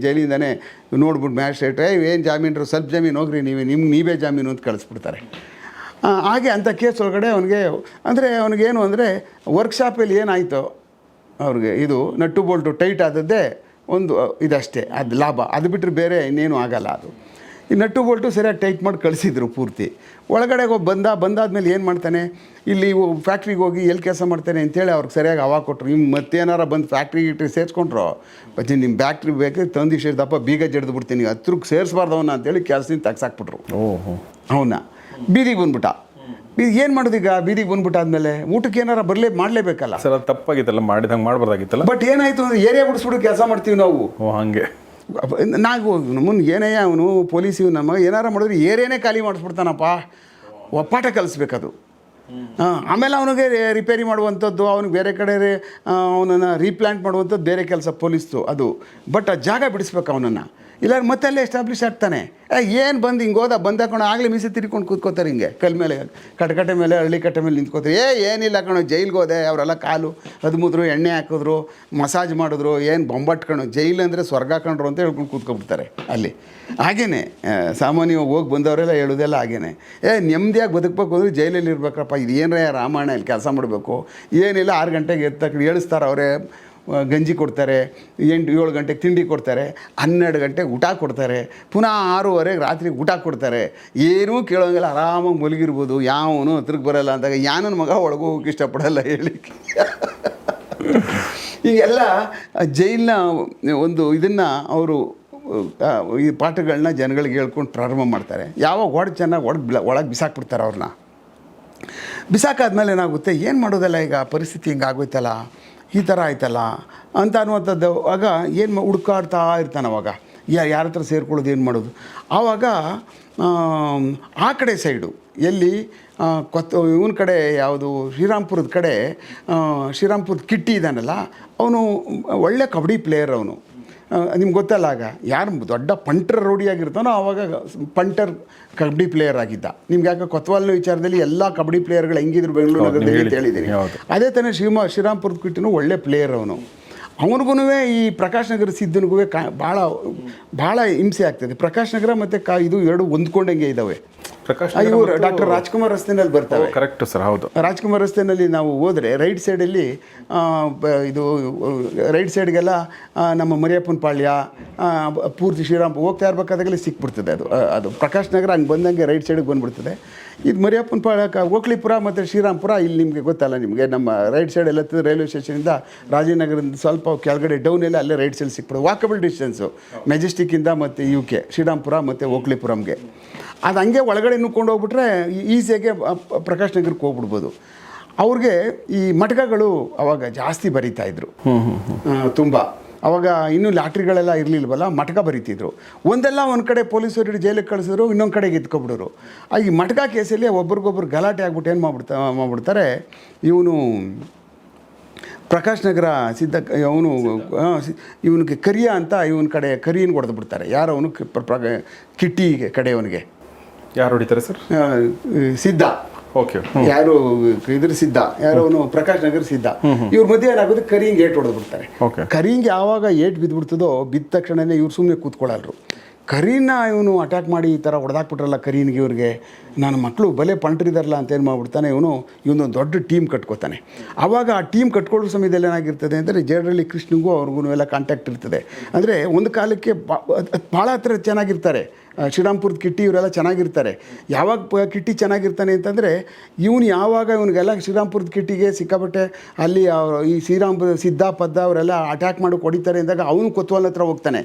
ಜೈಲಿಂದನೇ ನೋಡ್ಬಿಟ್ಟು ಮ್ಯಾಜಿಸ್ಟ್ರೇಟ್ ಏ ಏನು ಜಾಮೀನು ಸ್ವಲ್ಪ ಜಾಮೀನು ಹೋಗ್ರಿ ನೀವು ನಿಮ್ಗೆ ನೀವೇ ಜಾಮೀನು ಅಂತ ಕಳಿಸ್ಬಿಡ್ತಾರೆ. ಹಾಗೆ ಅಂಥ ಕೇಸ್ ಒಳಗಡೆ ಅವನಿಗೆ ಅಂದರೆ ಅವನಿಗೇನು ಅಂದರೆ ವರ್ಕ್ಶಾಪಲ್ಲಿ ಏನಾಯಿತು ಅವ್ರಿಗೆ ಇದು ನಟ್ಟು ಬೋಲ್ಟು ಟೈಟ್ ಆದದ್ದೇ ಒಂದು ಇದಷ್ಟೇ ಅದು ಲಾಭ. ಅದು ಬಿಟ್ಟರೆ ಬೇರೆ ಇನ್ನೇನು ಆಗಲ್ಲ ಅದು. ಈ ನಟ್ಟು ಬೋಲ್ಟು ಸರಿಯಾಗಿ ಟೈಟ್ ಮಾಡಿ ಕಳಿಸಿದ್ರು ಪೂರ್ತಿ. ಒಳಗಡೆ ಹೋಗಿ ಬಂದ ಬಂದಾದ್ಮೇಲೆ ಏನು ಮಾಡ್ತಾನೆ? ಇಲ್ಲಿ ಫ್ಯಾಕ್ಟ್ರಿಗೆ ಹೋಗಿ ಎಲ್ಲಿ ಕೆಲಸ ಮಾಡ್ತಾನೆ ಅಂತೇಳಿ ಅವ್ರಿಗೆ ಸರಿಯಾಗಿ ಅವಾಗ ಕೊಟ್ಟರು ನಿಮ್ಮ ಮತ್ತೇನಾರ ಬಂದು ಫ್ಯಾಕ್ಟ್ರಿ ಗಿಟ್ರಿ ಸೇರಿಸ್ಕೊಂಡ್ರು. ಬಜ್ಜಿ ನಿಮ್ಮ ಫ್ಯಾಕ್ಟ್ರಿ ಬೇಕು ತಂದು ಸೇರಿದಪ್ಪ ಬೀಗ ಜಡ್ದು ಬಿಡ್ತೀನಿ ಹತ್ರಕ್ಕೆ ಸೇರಿಸ್ಬಾರ್ದು ಅವನ ಅಂತೇಳಿ ಕೆಲಸದಿಂದ ತೆಗ್ಸಾಕ್ಬಿಟ್ರು. ಓಹೋ. ಅವನ್ನ ಬೀದಿಗೆ ಬಂದ್ಬಿಟ್ಟ. ಬೀದಿ ಏನು ಮಾಡೋದು ಈಗ ಬೀದಿಗೆ ಬಂದ್ಬಿಟ್ಟಾದ್ಮೇಲೆ ಊಟಕ್ಕೆ ಏನಾರ ಬರಲೇ ಮಾಡಲೇಬೇಕಲ್ಲ? ಸರ್ ಅದು ತಪ್ಪಾಗಿತ್ತಲ್ಲ ಮಾಡಿದಂಗೆ ಮಾಡಬಾರ್ದಾಗಿತ್ತಲ್ಲ? ಬಟ್ ಏನಾಯ್ತು ಅಂದ್ರೆ ಏರಿಯಾ ಬಿಡಿಸ್ಬಿಟ್ಟು ಕೆಲಸ ಮಾಡ್ತೀವಿ ನಾವು. ಓ ಹಾಗೆ. ನಾವು ನಮ್ಮನ್ನು ಏನೇ ಅವನು ಪೊಲೀಸ್ ಇವ್ ನಮ್ಮ ಏನಾರ ಮಾಡಿದ್ರೆ ಏರೇನೇ ಖಾಲಿ ಮಾಡಿಸ್ಬಿಡ್ತಾನಪ್ಪ. ಒಪ್ಪಾಟ ಕಲಿಸ್ಬೇಕದು. ಹಾಂ, ಆಮೇಲೆ ಅವನಿಗೆ ರಿಪೇರಿ ಮಾಡುವಂಥದ್ದು, ಅವ್ನಿಗೆ ಬೇರೆ ಕಡೆ ಅವನನ್ನು ರೀಪ್ಲಾಂಟ್ ಮಾಡುವಂಥದ್ದು ಬೇರೆ ಕೆಲಸ ಪೊಲೀಸ್ದು ಅದು. ಬಟ್ ಆ ಜಾಗ ಬಿಡಿಸ್ಬೇಕು ಅವನನ್ನು. ಇಲ್ಲ ಮತ್ತೆ ಅಲ್ಲೇ ಎಸ್ಟಾಬ್ಲಿಷ್ ಆಗ್ತಾನೆ ಏನು ಬಂದು ಹಿಂಗೆ ಹೋದ? ಬಂದ ಕಣ ಆಗಲೇ ಮೀಸೆ ತಿರ್ಕೊಂಡು ಕೂತ್ಕೋತಾರೆ ಹಿಂಗೆ. ಕಲ್ ಮೇಲೆ ಕಟಕಟೆ ಮೇಲೆ, ಹಳ್ಳಿ ಕಟ್ಟೆ ಮೇಲೆ ನಿಂತ್ಕೋತಾರೆ. ಏ, ಏನಿಲ್ಲ ಕಣೋ, ಜೈಲ್ಗೆ ಹೋದೆ, ಅವರೆಲ್ಲ ಕಾಲು ಹದ್ಮುದ್ರು ಎಣ್ಣೆ ಹಾಕಿದ್ರು, ಮಸಾಜ್ ಮಾಡಿದ್ರು, ಏನು ಬೊಂಬಟ್ ಜೈಲ್ ಅಂದರೆ ಸ್ವರ್ಗ ಕಂಡ್ರು ಅಂತ ಹೇಳ್ಕೊಂಡು ಕೂತ್ಕೊಬಿಡ್ತಾರೆ ಅಲ್ಲಿ. ಹಾಗೇ ಸಾಮಾನ್ಯವಾಗಿ ಹೋಗಿ ಬಂದವರೆಲ್ಲ ಹೇಳೋದೆಲ್ಲ ಹಾಗೇನೆ. ಏ, ನೆಮ್ಮದಿಯಾಗಿ ಬದುಕಬೇಕು ಅಂದರೆ ಜೈಲಲ್ಲಿ ಇರಬೇಕಪ್ಪ. ಇದು ಏನರೇ ರಾಮಾಯಣ ಇಲ್ಲಿ ಕೆಲಸ ಮಾಡಬೇಕು. ಏನಿಲ್ಲ, ಆರು ಗಂಟೆಗೆ ತಕ್ಷಣ ಹೇಳಿಸ್ತಾರೆ ಅವರೇ. ಗಂಜಿ ಕೊಡ್ತಾರೆ, ಎಂಟು, ಏಳು ಗಂಟೆಗೆ ತಿಂಡಿ ಕೊಡ್ತಾರೆ, ಹನ್ನೆರಡು ಗಂಟೆಗೆ ಊಟ ಕೊಡ್ತಾರೆ, ಪುನಃ ಆರೂವರೆಗೆ ರಾತ್ರಿ ಊಟ ಕೊಡ್ತಾರೆ. ಏನೂ ಕೇಳೋಂಗಿಲ್ಲ, ಆರಾಮಾಗಿ ಮಲಗಿರ್ಬೋದು, ಯಾವನು ಹತ್ರಕ್ಕೆ ಬರಲ್ಲ ಅಂದಾಗ ಯಾನನ ಮಗ ಒಳಗೆ ಹೋಗೋಕೆ ಇಷ್ಟಪಡಲ್ಲ ಹೇಳಿ ಹೀಗೆಲ್ಲ ಜೈಲಿನ ಒಂದು ಇದನ್ನು ಅವರು ಈ ಪಾಠಗಳನ್ನ ಜನಗಳಿಗೆ ಹೇಳ್ಕೊಂಡು ಪ್ರಾರಂಭ ಮಾಡ್ತಾರೆ. ಯಾವಾಗ ಹೊಡೆದು ಚೆನ್ನಾಗಿ ಹೊಡೆದು ಒಳಗೆ ಬಿಸಾಕ್ಬಿಡ್ತಾರೆ ಅವ್ರನ್ನ. ಬಿಸಾಕಾದ್ಮೇಲೆ ಏನಾಗುತ್ತೆ, ಏನು ಮಾಡೋದಲ್ಲ ಈಗ, ಪರಿಸ್ಥಿತಿ ಹಿಂಗೆ ಆಗೋಯ್ತಲ್ಲ ಈ ಥರ ಆಯ್ತಲ್ಲ ಅಂತ ಅನ್ನುವಂಥದ್ದು. ಆಗ ಏನು ಹುಡುಕಾಡ್ತಾ ಇರ್ತಾನೆ ಅವಾಗ. ಯಾರ ಹತ್ರ ಸೇರ್ಕೊಳ್ಳೋದು, ಏನು ಮಾಡೋದು? ಆವಾಗ ಆ ಕಡೆ ಸೈಡು ಎಲ್ಲಿ ಕೊತ್ತ ಇವನ ಕಡೆ ಯಾವುದು, ಶ್ರೀರಾಮ್ಪುರದ ಕಡೆ ಶ್ರೀರಾಮ್ಪುರದ ಕಿಟ್ಟಿ ಇದ್ದಾನಲ್ಲ ಅವನು ಒಳ್ಳೆ ಕಬಡ್ಡಿ ಪ್ಲೇಯರ್ ಅವನು. ನಿಮ್ಗೆ ಗೊತ್ತಲ್ಲ ಆಗ. ಯಾರು ದೊಡ್ಡ ಪಂಟರ್ ರೌಡಿಯಾಗಿರ್ತಾನೋ ಆವಾಗ ಪಂಟರ್ ಕಬಡ್ಡಿ ಪ್ಲೇಯರ್ ಆಗಿದ್ದ. ನಿಮ್ಗೆ ಯಾಕೆ ಕೊತ್ವಾಲ್ನ ವಿಚಾರದಲ್ಲಿ ಎಲ್ಲ ಕಬಡ್ಡಿ ಪ್ಲೇಯರ್ಗಳು ಹೆಂಗಿದ್ರು ಬೆಂಗಳೂರು ನಗರದಲ್ಲಿ ಅಂತ ಹೇಳಿದ್ದೀನಿ. ಅದೇ ತಾನೇ ಶ್ರೀಮ ಶ್ರೀರಾಮ್ಪುರದ ಕಿಟ್ಟಿನೂ ಒಳ್ಳೆ ಪ್ಲೇಯರ್ ಅವನು. ಅವನಿಗೂ ಈ ಪ್ರಕಾಶ್ ನಗರ ಸಿದ್ದನಿಗೂ ಕಾ ಭಾಳ ಭಾಳ ಹಿಂಸೆ ಆಗ್ತದೆ. ಪ್ರಕಾಶ್ ನಗರ ಮತ್ತು ಕಾ ಇದು ಎರಡು ಹೊಂದ್ಕೊಂಡಂಗೆ ಇದ್ದಾವೆ ಪ್ರಕಾಶ್ ಇವರು ಡಾಕ್ಟರ್ ರಾಜ್ಕುಮಾರ್ ರಸ್ತೆನಲ್ಲಿ ಬರ್ತವೆ ಕರೆಕ್ಟ್ ಸರ್ ಹೌದು. ರಾಜ್ಕುಮಾರ್ ರಸ್ತೆಯಲ್ಲಿ ನಾವು ಹೋದರೆ ರೈಟ್ ಸೈಡಲ್ಲಿ ಇದು ರೈಟ್ ಸೈಡ್ಗೆಲ್ಲ ನಮ್ಮ ಮರಿಯಪ್ಪನ ಪಾಳ್ಯ ಪೂರ್ತಿ ಶ್ರೀರಾಮ್ ಹೋಗ್ತಾ ಇರ್ಬೇಕಾದಾಗಲಿ ಸಿಕ್ಬಿಡ್ತದೆ ಅದು. ಅದು ಪ್ರಕಾಶ್ ನಗರ ಹಂಗೆ ಬಂದಂಗೆ ರೈಟ್ ಸೈಡಿಗೆ ಬಂದ್ಬಿಡ್ತದೆ. ಇದು ಮರಿಯಪ್ಪನ ಪಾಳ್ಯ ಓಕ್ಲಿಪುರ ಮತ್ತು ಶ್ರೀರಾಮ್ಪುರ ಇಲ್ಲಿ ನಿಮಗೆ ಗೊತ್ತಲ್ಲ ನಿಮಗೆ. ನಮ್ಮ ರೈಟ್ ಸೈಡ್ ಎಲ್ಲ ರೈಲ್ವೆ ಸ್ಟೇಷನಿಂದ ರಾಜನಗರದಿಂದ ಸ್ವಲ್ಪ ಕೆಳಗಡೆ ಡೌನ್ ಎಲ್ಲ ಅಲ್ಲೇ ರೈಟ್ ಸೈಡ್ ಸಿಕ್ಬಿಡೋದು ವಾಕಬಲ್ ಡಿಸ್ಟೆನ್ಸು ಮೆಜೆಸ್ಟಿಕ್ಕಿಂದ ಮತ್ತು ಯು ಕೆ ಶ್ರೀರಾಮ್ಪುರ ಮತ್ತು ಓಕ್ಲಿಪುರಂಗೆ ಅದು ಹಂಗೆ ಒಳಗಡೆ ನುಕ್ಕೊಂಡು ಹೋಗ್ಬಿಟ್ರೆ ಈಸಿಯಾಗಿ ಪ್ರಕಾಶ್ ನಗರಕ್ಕೆ ಹೋಗ್ಬಿಡ್ಬೋದು. ಅವ್ರಿಗೆ ಈ ಮಟಕಗಳು ಅವಾಗ ಜಾಸ್ತಿ ಬರೀತಾ ಇದ್ರು. ತುಂಬ. ಅವಾಗ ಇನ್ನೂ ಲಾಟ್ರಿಗಳೆಲ್ಲ ಇರಲಿಲ್ವಲ್ಲ ಮಟಕ ಬರೀತಿದ್ರು. ಒಂದೆಲ್ಲ ಒಂದು ಕಡೆ ಪೊಲೀಸರು ಹಿಡಿದು ಜೈಲಿಗೆ ಕಳಿಸಿದ್ರು ಇನ್ನೊಂದು ಕಡೆಗೆ ಎತ್ಕೊಬಿಡೋರು. ಆ ಈ ಮಟಕ ಕೇಸಲ್ಲಿ ಒಬ್ರಿಗೊಬ್ರು ಗಲಾಟೆ ಆಗ್ಬಿಟ್ಟು ಏನು ಮಾಡ್ಬಿಡ್ತಾ ಮಾಡ್ಬಿಡ್ತಾರೆ ಇವನು ಪ್ರಕಾಶ್ ನಗರ ಸಿದ್ಧ ಅವನು ಇವನಿಗೆ ಕರಿಯ ಅಂತ ಇವನ ಕಡೆ ಕರಿಯನ್ನು ಹೊಡೆದು ಬಿಡ್ತಾರೆ ಯಾರು ಅವನು ಕಿಟ್ಟಿ ಕಡೆಯವನಿಗೆ. ಯಾರು ಹೊಡಿತಾರೆ ಸರ್? ಸಿದ್ಧ. ಓಕೆ. ಯಾರು ಇದ್ರ ಸಿದ್ಧ. ಯಾರು ಅವನು ಪ್ರಕಾಶ್ ನಗರ್ ಸಿದ್ಧ. ಇವ್ರ ಮಧ್ಯ ಏನಾಗುತ್ತೆ ಕರಿಂಗ್ ಏಟ್ ಹೊಡೆದು ಬಿಡ್ತಾರೆ. ಕರಿಂಗ್ ಯಾವಾಗ ಏಟ್ ಬಿದ್ದುಬಿಡ್ತದೋ ಬಿದ್ದ ತಕ್ಷಣನೇ ಇವ್ರು ಸುಮ್ಮನೆ ಕೂತ್ಕೊಳ್ಳಲ್ರು ಕರೀನ ಇವನು ಅಟ್ಯಾಕ್ ಮಾಡಿ ಈ ಥರ ಹೊಡೆದಾಕ್ಬಿಟ್ರಲ್ಲ ಕರೀನ್ಗೆ ಇವ್ರಿಗೆ. ನನ್ನ ಮಕ್ಕಳು ಬಲೆ ಪಂಟ್ರಿದಾರಲ್ಲ ಅಂತ ಏನು ಮಾಡ್ಬಿಡ್ತಾನೆ ಇವನು ಇವನೊಂದು ದೊಡ್ಡ ಟೀಮ್ ಕಟ್ಕೋತಾನೆ. ಆವಾಗ ಆ ಟೀಮ್ ಕಟ್ಕೊಳ್ಳೋ ಸಮಯದಲ್ಲಿ ಏನಾಗಿರ್ತದೆ ಅಂದರೆ ಜೇಡ್ರಳ್ಳಿ ಕೃಷ್ಣಗೂ ಅವ್ರಿಗೂ ಎಲ್ಲ ಕಾಂಟ್ಯಾಕ್ಟ್ ಇರ್ತದೆ. ಅಂದರೆ ಒಂದು ಕಾಲಕ್ಕೆ ಭಾಳ ಹತ್ರ ಚೆನ್ನಾಗಿರ್ತಾರೆ. ಶ್ರೀರಾಮ್ಪುರದ ಕಿಟ್ಟಿ ಇವರೆಲ್ಲ ಚೆನ್ನಾಗಿರ್ತಾರೆ. ಯಾವಾಗ ಪ- ಕಿಟ್ಟಿ ಚೆನ್ನಾಗಿರ್ತಾನೆ ಅಂತಂದರೆ ಇವನು ಯಾವಾಗ ಇವನಿಗೆಲ್ಲ ಶ್ರೀರಾಮ್ಪುರದ ಕಿಟ್ಟಿಗೆ ಸಿಕ್ಕಾಪಟ್ಟೆ ಅಲ್ಲಿ ಅವ್ರು ಈ ಶ್ರೀರಾಮ್ಪುರ ಸಿದ್ಧ ಪದ್ದ ಅವರೆಲ್ಲ ಅಟ್ಯಾಕ್ ಮಾಡಿ ಕೊಡಿತಾರೆ ಅಂದಾಗ ಅವನು ಕೊತ್ವಾಲ್ ಹತ್ರ ಹೋಗ್ತಾನೆ.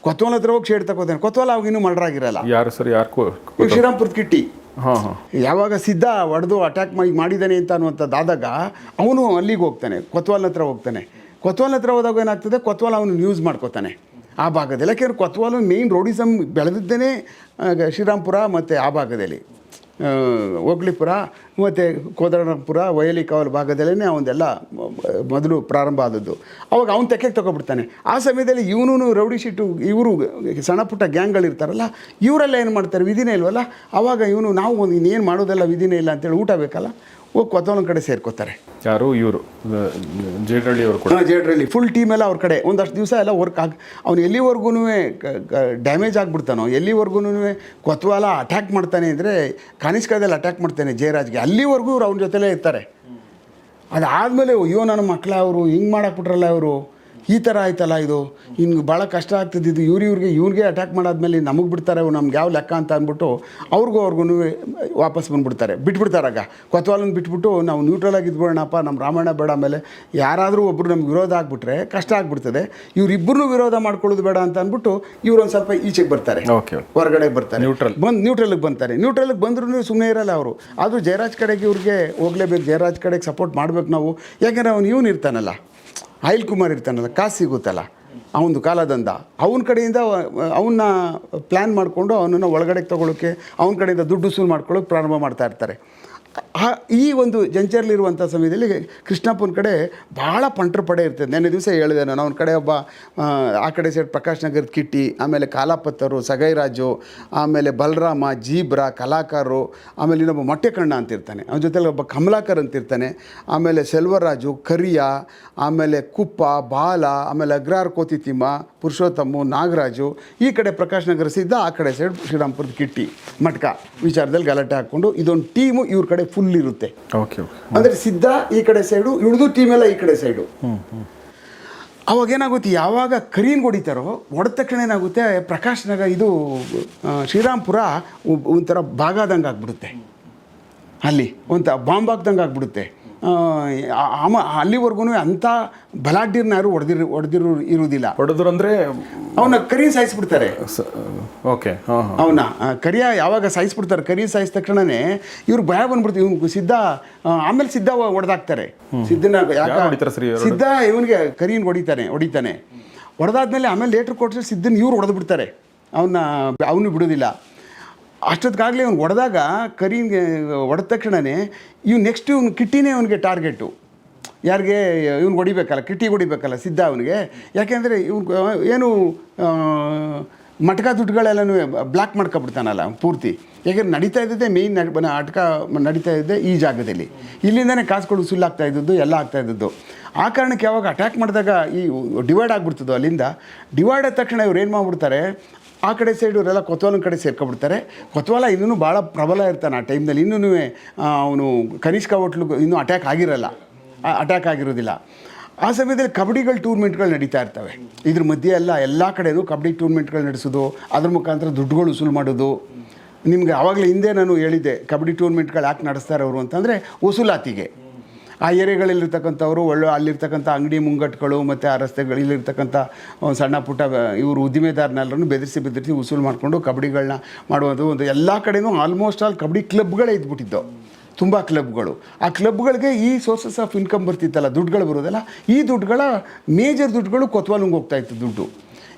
ಕೊತ್ವಾಲ್ ಹತ್ರ ಹೋಗಿ ಶೇಡ್ ತಗೋತಾನೆ ಕೊತ್ವಾಲ್ ಅವಾಗ ಇನ್ನೂ ಮರ್ಡರಾಗಿರಲ್ಲ. ಯಾರು ಸರ್ ಯಾರು ಶ್ರೀರಾಮ್ಪುರದ ಕಿಟ್ಟಿ. ಹಾಂ ಹಾಂ. ಯಾವಾಗ ಸಿದ್ಧ ಹೊಡೆದು ಅಟ್ಯಾಕ್ ಮಾಡಿ ಮಾಡಿದ್ದಾನೆ ಅಂತ ಅನ್ನುವಂಥದ್ದಾದಾಗ ಅವನು ಅಲ್ಲಿಗೆ ಹೋಗ್ತಾನೆ. ಕೊತ್ವಾಲ್ ಹತ್ರ ಹೋಗ್ತಾನೆ. ಕೊತ್ವಾಲ್ ಹತ್ರ ಹೋದಾಗ ಏನಾಗ್ತದೆ? ಕೊತ್ವಾಲ್ ಅವನು ಯೂಸ್ ಮಾಡ್ಕೋತಾನೆ. ಆ ಭಾಗದಲ್ಲಿ. ಯಾಕೆಂದ್ರೆ ಕೊತ್ವಾಲು ಮೇಯ್ನ್ ರೋಡಿಸಮ್ ಬೆಳೆದಿದ್ದೇನೆ ಶ್ರೀರಾಮ್ಪುರ ಮತ್ತು ಆ ಭಾಗದಲ್ಲಿ. ಹೋಗ್ಲಿಪುರ ಮತ್ತು ಕೋದರಪುರ ವಯಲಿ ಕಾವಲ್ ಭಾಗದಲ್ಲೇ ಅವಂದೆಲ್ಲ ಮೊದಲು ಪ್ರಾರಂಭ ಆದದ್ದು. ಅವಾಗ ಅವನು ತೆಕ್ಕೆಗೆ ತಗೊಬಿಡ್ತಾನೆ ಆ ಸಮಯದಲ್ಲಿ ಇವನು ರೌಡಿ ಶೀಟು ಇವರು ಸಣ್ಣ ಪುಟ್ಟ ಗ್ಯಾಂಗ್ಗಳಿರ್ತಾರಲ್ಲ ಇವರೆಲ್ಲ ಏನು ಮಾಡ್ತಾರೆ ವಿಧಿನೇ ಇಲ್ವಲ್ಲ? ಆವಾಗ ಇವನು ನಾವು ಒಂದು ಇನ್ನೇನು ಮಾಡೋದೆಲ್ಲ ವಿಧಿನೇ ಇಲ್ಲ ಅಂತೇಳಿ ಊಟ ಬೇಕಲ್ಲ? ಹೋಗಿ ಕೊತ್ತವನ ಕಡೆ ಸೇರ್ಕೋತಾರೆ. ಯಾರು? ಇವರು. ಜೇಟ್ರಳ್ಳಿ ಅವರು ಕೂಡ. ಜೇಟ್ರಳ್ಳಿ. ಫುಲ್ ಟೀಮ್ ಎಲ್ಲ ಅವ್ರ ಕಡೆ. ಒಂದಷ್ಟು ದಿವಸ ಎಲ್ಲ ವರ್ಕ್ ಆಗಿ ಅವ್ನು ಎಲ್ಲಿವರೆಗೂ ಡ್ಯಾಮೇಜ್ ಆಗಿಬಿಡ್ತಾನೋ ಎಲ್ಲಿವರೆಗೂ ಕೊತ್ವಾಲ ಅಟ್ಯಾಕ್ ಮಾಡ್ತಾನೆ ಅಂದರೆ ಕಾನಿಸ್ಕಾದಲ್ಲಿ ಅಟ್ಯಾಕ್ ಮಾಡ್ತಾನೆ ಜಯರಾಜ್ಗೆ. ಅಲ್ಲಿವರೆಗೂ ಇವ್ರು ಅವ್ನ ಜೊತೆಲೇ ಇರ್ತಾರೆ. ಅದಾದಮೇಲೆ ಅಯ್ಯೋ ನನ್ನ ಮಕ್ಕಳ ಅವರು ಹಿಂಗೆ ಮಾಡಾಕ್ಬಿಟ್ರಲ್ಲ ಇವರು. ಈ ಥರ ಆಯ್ತಲ್ಲ ಇದು? ಇನ್ನು ಭಾಳ ಕಷ್ಟ ಆಗ್ತಿದ್ದು ಇವ್ರು ಇವ್ರಿಗೆ ಇವ್ರಿಗೆ ಅಟ್ಯಾಕ್ ಮಾಡಾದ್ಮೇಲೆ ನಮಗೆ ಬಿಡ್ತಾರೆ ನಮ್ಗೆ ಯಾವ ಲೆಕ್ಕ ಅಂತ ಅಂದ್ಬಿಟ್ಟು ಅವ್ರಿಗೂ ಅವ್ರಿಗೂ ವಾಪಸ್ ಬಂದುಬಿಡ್ತಾರೆ. ಬಿಟ್ಬಿಡ್ತಾರಾಗ ಕೊತ್ವಾಲನ್ನು ಬಿಟ್ಬಿಟ್ಟು ನಾವು ನ್ಯೂಟ್ರಲ್ ಆಗಿ ಇದ್ಬಿಡೋಣಪ್ಪ ನಮ್ಮ ರಾಮಾಯಣ ಬೇಡ ಆಮೇಲೆ ಯಾರಾದರೂ ಒಬ್ಬರು ನಮ್ಗೆ ವಿರೋಧ ಆಗಿಬಿಟ್ರೆ ಕಷ್ಟ ಆಗಿಬಿಡ್ತದೆ. ಇವರಿಬ್ಬರನ್ನೂ ವಿರೋಧ ಮಾಡ್ಕೊಳ್ಳೋದು ಬೇಡ ಅಂತ ಅಂದ್ಬಿಟ್ಟು ಇವ್ರು ಒಂದು ಸ್ವಲ್ಪ ಈಚೆಗೆ ಬರ್ತಾರೆ. ಓಕೆ ಹೊರಗಡೆ ಬರ್ತಾರೆ. ನ್ಯೂಟ್ರಲ್ ಬಂದು ನ್ಯೂಟ್ರಲ್ಗೆ ಬಂತಾರೆ. ನ್ಯೂಟ್ರಲ್ಗೆ ಬಂದ್ರೂ ಸುಮ್ಮನೆ ಇರಲ್ಲ ಅವರು. ಆದರೂ ಜಯರಾಜ್ ಕಡೆಗೆ ಇವ್ರಿಗೆ ಹೋಗಲೇಬೇಕು. ಜಯರಾಜ್ ಕಡೆಗೆ ಸಪೋರ್ಟ್ ಮಾಡ್ಬೇಕು ನಾವು. ಯಾಕೆಂದರೆ ಅವ್ನು ಇವನು ಇರ್ತಾನಲ್ಲ. ಅನಿಲ್ ಕುಮಾರ್ ಇರ್ತಾನಲ್ಲ, ಕಾಸು ಸಿಗುತ್ತಲ್ಲ, ಅವನದು ಕಾಲದಂದ ಅವನ ಕಡೆಯಿಂದ, ಅವನ್ನ ಪ್ಲ್ಯಾನ್ ಮಾಡಿಕೊಂಡು ಅವನನ್ನು ಒಳಗಡೆಗೆ ತೊಗೊಳಕ್ಕೆ ಅವನ ಕಡೆಯಿಂದ ದುಡ್ಡು ವಸೂಲು ಮಾಡ್ಕೊಳ್ಳೋಕೆ ಪ್ರಾರಂಭ ಮಾಡ್ತಾ ಇರ್ತಾರೆ. ಆ ಈ ಒಂದು ಜಂಚರ್ಲಿರುವಂಥ ಸಮಯದಲ್ಲಿ ಕೃಷ್ಣಪ್ಪನ ಕಡೆ ಭಾಳ ಪಂಟ್ರ ಪಡೆ ಇರ್ತದೆ. ನೆನ್ನೆ ದಿವಸ ಹೇಳಿದೆ ನಾನು ಅವನ ಕಡೆ ಒಬ್ಬ ಆ, ಕಡೆ ಸೈಡ್ ಪ್ರಕಾಶ್ ನಗರದ ಕಿಟ್ಟಿ ಆಮೇಲೆ ಕಾಲಾಪತ್ತರು ಸಗೈರಾಜು ಆಮೇಲೆ ಬಲರಾಮ ಜೀಬ್ರಾ ಕಲಾಕಾರರು ಆಮೇಲೆ ಇನ್ನೊಬ್ಬ ಮೊಟ್ಟೆಕಣ್ಣ ಅಂತಿರ್ತಾನೆ. ಅವನ ಜೊತೆಲಿ ಒಬ್ಬ ಕಮಲಾಕರ್ ಅಂತಿರ್ತಾನೆ. ಆಮೇಲೆ ಸೆಲ್ವರಾಜು ಕರಿಯ ಆಮೇಲೆ ಕುಪ್ಪ ಬಾಲ ಆಮೇಲೆ ಅಗ್ರಾರ್ ಕೋತಿತಿಮ್ಮ ಪುರುಷೋತ್ತಮ ನಾಗರಾಜು ಈ ಕಡೆ ಪ್ರಕಾಶ್ ನಗರ ಸಿದ್ಧ ಆ ಕಡೆ ಸೈಡ್ ಶ್ರೀರಾಮ್ಪುರದ ಕಿಟ್ಟಿ ಮಟ್ಕ. ವಿಚಾರದಲ್ಲಿ ಗಲಾಟೆ ಹಾಕ್ಕೊಂಡು ಇದೊಂದು ಟೀಮು ಇವ್ರ ಕಡೆ ಫುಲ್ ಇರುತ್ತೆ. ಓಕೆ ಅಂದರೆ ಸಿದ್ಧ ಈ ಕಡೆ ಸೈಡು ಇಳಿದು ಟೀಮ್ ಎಲ್ಲ ಈ ಕಡೆ ಸೈಡು ಅವಾಗ ಏನಾಗುತ್ತೆ ಯಾವಾಗ ಕರೀನ್ ಹೊಡಿತಾರೋ ಹೊಡೆದ ತಕ್ಷಣ ಏನಾಗುತ್ತೆ ಪ್ರಕಾಶ್ ನಗರ ಇದು ಶ್ರೀರಾಮ್ಪುರ ಒಂಥರ ಭಾಗ ಆದಂಗೆ ಆಗ್ಬಿಡುತ್ತೆ. ಅಲ್ಲಿ ಒಂಥ ಬಾಂಬ್ ಹಾಕ್ದಂಗೆ ಆಗ್ಬಿಡುತ್ತೆ. ಆಮ ಅಲ್ಲಿವರೆಗೂ ಅಂಥ ಬಲಾಢ್ಯರನ್ನ ಯಾರು ಹೊಡೆದಿರ್ ಹೊಡೆದಿರೋ ಇರುವುದಿಲ್ಲ. ಹೊಡೆದ್ರು ಅಂದರೆ ಅವನ ಕರಿ ಸಾಯಿಸ್ಬಿಡ್ತಾರೆ ಓಕೆ ಅವನ ಕರಿಯ ಯಾವಾಗ ಸಾಯಿಸ್ಬಿಡ್ತಾರೆ ಕರಿ ಸಾಯಿಸಿದ ತಕ್ಷಣನೇ ಇವ್ರು ಭಯ ಬಂದ್ಬಿಡ್ತೀವಿ ಇವ್ನು ಸಿದ್ಧ ಆಮೇಲೆ ಸಿದ್ಧ ಹೊಡೆದಾಕ್ತಾರೆ. ಸಿದ್ಧನ ಸಿದ್ಧ ಇವನಿಗೆ ಕರಿನ್ ಹೊಡಿತಾನೆ ಹೊಡಿತಾನೆ. ಹೊಡೆದಾದ್ಮೇಲೆ ಆಮೇಲೆ ಲೇಟ್ರ್ ಕೊಟ್ಟರೆ ಸಿದ್ಧನ ಇವ್ರು ಹೊಡೆದು ಬಿಡ್ತಾರೆ ಅವನ್ನ ಅವನು ಬಿಡೋದಿಲ್ಲ. ಅಷ್ಟೊತ್ತಿಗಾಗಲೇ ಅವ್ನು ಹೊಡೆದಾಗ ಕರೀನ್ಗೆ ಹೊಡೆದ ತಕ್ಷಣವೇ ಇವ್ನು ನೆಕ್ಸ್ಟ್ ಇವ್ನು ಕಿಟ್ಟಿನೇ ಅವನಿಗೆ ಟಾರ್ಗೆಟು ಯಾರಿಗೆ, ಇವ್ನು ಹೊಡಿಬೇಕಲ್ಲ, ಕಿಟ್ಟಿ ಹೊಡಿಬೇಕಲ್ಲ ಸಿದ್ಧ ಅವನಿಗೆ. ಯಾಕೆಂದರೆ ಇವ್ನು, ಏನು ಮಟಕ ದುಡ್ಡುಗಳೆಲ್ಲನೂ ಬ್ಲಾಕ್ ಮಾಡ್ಕೊಬಿಡ್ತಾನಲ್ಲ ಪೂರ್ತಿ. ಯಾಕೆಂದ್ರೆ ನಡೀತಾ ಇದ್ದದ್ದೇ ಮೇಯ್ನ್ ಆಟಕ ನಡೀತಾ ಇದ್ದೆ ಈ ಜಾಗದಲ್ಲಿ. ಇಲ್ಲಿಂದನೇ ಕಾಸುಗಳು ಸುಲ್ಲಾಗ್ತಾ ಇದ್ದದ್ದು, ಎಲ್ಲ ಆಗ್ತಾ ಇದ್ದದ್ದು. ಆ ಕಾರಣಕ್ಕೆ ಯಾವಾಗ ಅಟ್ಯಾಕ್ ಮಾಡಿದಾಗ ಈ ಡಿವೈಡ್ ಆಗಿಬಿಡ್ತದೋ ಅಲ್ಲಿಂದ, ಡಿವೈಡ್ ಆದ ತಕ್ಷಣ ಇವ್ರು ಏನು ಮಾಡ್ಬಿಡ್ತಾರೆ ಆ ಕಡೆ ಸೈಡ್ ಇವರೆಲ್ಲ ಕೊತ್ವಾಲನ ಕಡೆ ಸೇರ್ಕೊಬಿಡ್ತಾರೆ. ಕೊತ್ವಾಲ ಇನ್ನೂ ಭಾಳ ಪ್ರಬಲ ಇರ್ತಾನೆ ಆ ಟೈಮ್ನಲ್ಲಿ ಇನ್ನೂ ಅವನು ಕನಿಷ್ಕ ಹೋಟ್ಲು ಇನ್ನೂ ಅಟ್ಯಾಕ್ ಆಗಿರಲ್ಲ. ಅಟ್ಯಾಕ್ ಆಗಿರೋದಿಲ್ಲ. ಆ ಸಮಯದಲ್ಲಿ ಕಬಡ್ಡಿಗಳು ಟೂರ್ನಮೆಂಟ್ಗಳು ನಡೀತಾ ಇರ್ತವೆ. ಇದ್ರ ಮಧ್ಯೆ ಎಲ್ಲ ಎಲ್ಲ ಕಡೆಯೂ ಕಬಡ್ಡಿ ಟೂರ್ನಮೆಂಟ್ಗಳು ನಡೆಸೋದು. ಅದ್ರ ಮುಖಾಂತರ ದುಡ್ಡುಗಳು ವಸೂಲು ಮಾಡೋದು. ನಿಮಗೆ ಆವಾಗಲೇ ಹಿಂದೆ ನಾನು ಹೇಳಿದ್ದೆ, ಕಬಡ್ಡಿ ಟೂರ್ನಮೆಂಟ್ಗಳು ಯಾಕೆ ನಡೆಸ್ತಾರೆ ಅವರು ಅಂತಂದರೆ, ವಸೂಲಾತಿಗೆ. ಆ ಏರಿಯಾಗಳಲ್ಲಿರ್ತಕ್ಕಂಥವ್ರು, ಒಳ್ಳೆ ಅಲ್ಲಿರ್ತಕ್ಕಂಥ ಅಂಗಡಿ ಮುಂಗಟ್ಟುಗಳು ಮತ್ತು ಆ ರಸ್ತೆಗಳಲ್ಲಿರ್ತಕ್ಕಂಥ ಸಣ್ಣ ಪುಟ್ಟ ಇವರು ಉದ್ದಿಮೆದಾರನೆಲ್ಲರೂ ಬೆದರಿಸಿ ಬೆದರಿಸಿ ಉಸೂಲು ಮಾಡಿಕೊಂಡು ಕಬಡ್ಡಿಗಳನ್ನ ಮಾಡುವುದು ಒಂದು ಎಲ್ಲ ಕಡೆನೂ ಆಲ್ಮೋಸ್ಟ್ ಆಲ್ ಕಬಡ್ಡಿ ಕ್ಲಬ್ಗಳೇ ಇದ್ಬಿಟ್ಟಿದ್ದು. ತುಂಬ ಕ್ಲಬ್ಗಳು ಆ ಕ್ಲಬ್ಗಳಿಗೆ ಈ ಸೋರ್ಸಸ್ ಆಫ್ ಇನ್ಕಮ್ ಬರ್ತಿತ್ತಲ್ಲ, ದುಡ್ಡುಗಳು ಬರೋದಲ್ಲ ಈ ದುಡ್ಡುಗಳ ಮೇಜರ್ ದುಡ್ಡುಗಳು ಕೊತ್ವಾಲಂಗೆ ಹೋಗ್ತಾ ಇತ್ತು ದುಡ್ಡು.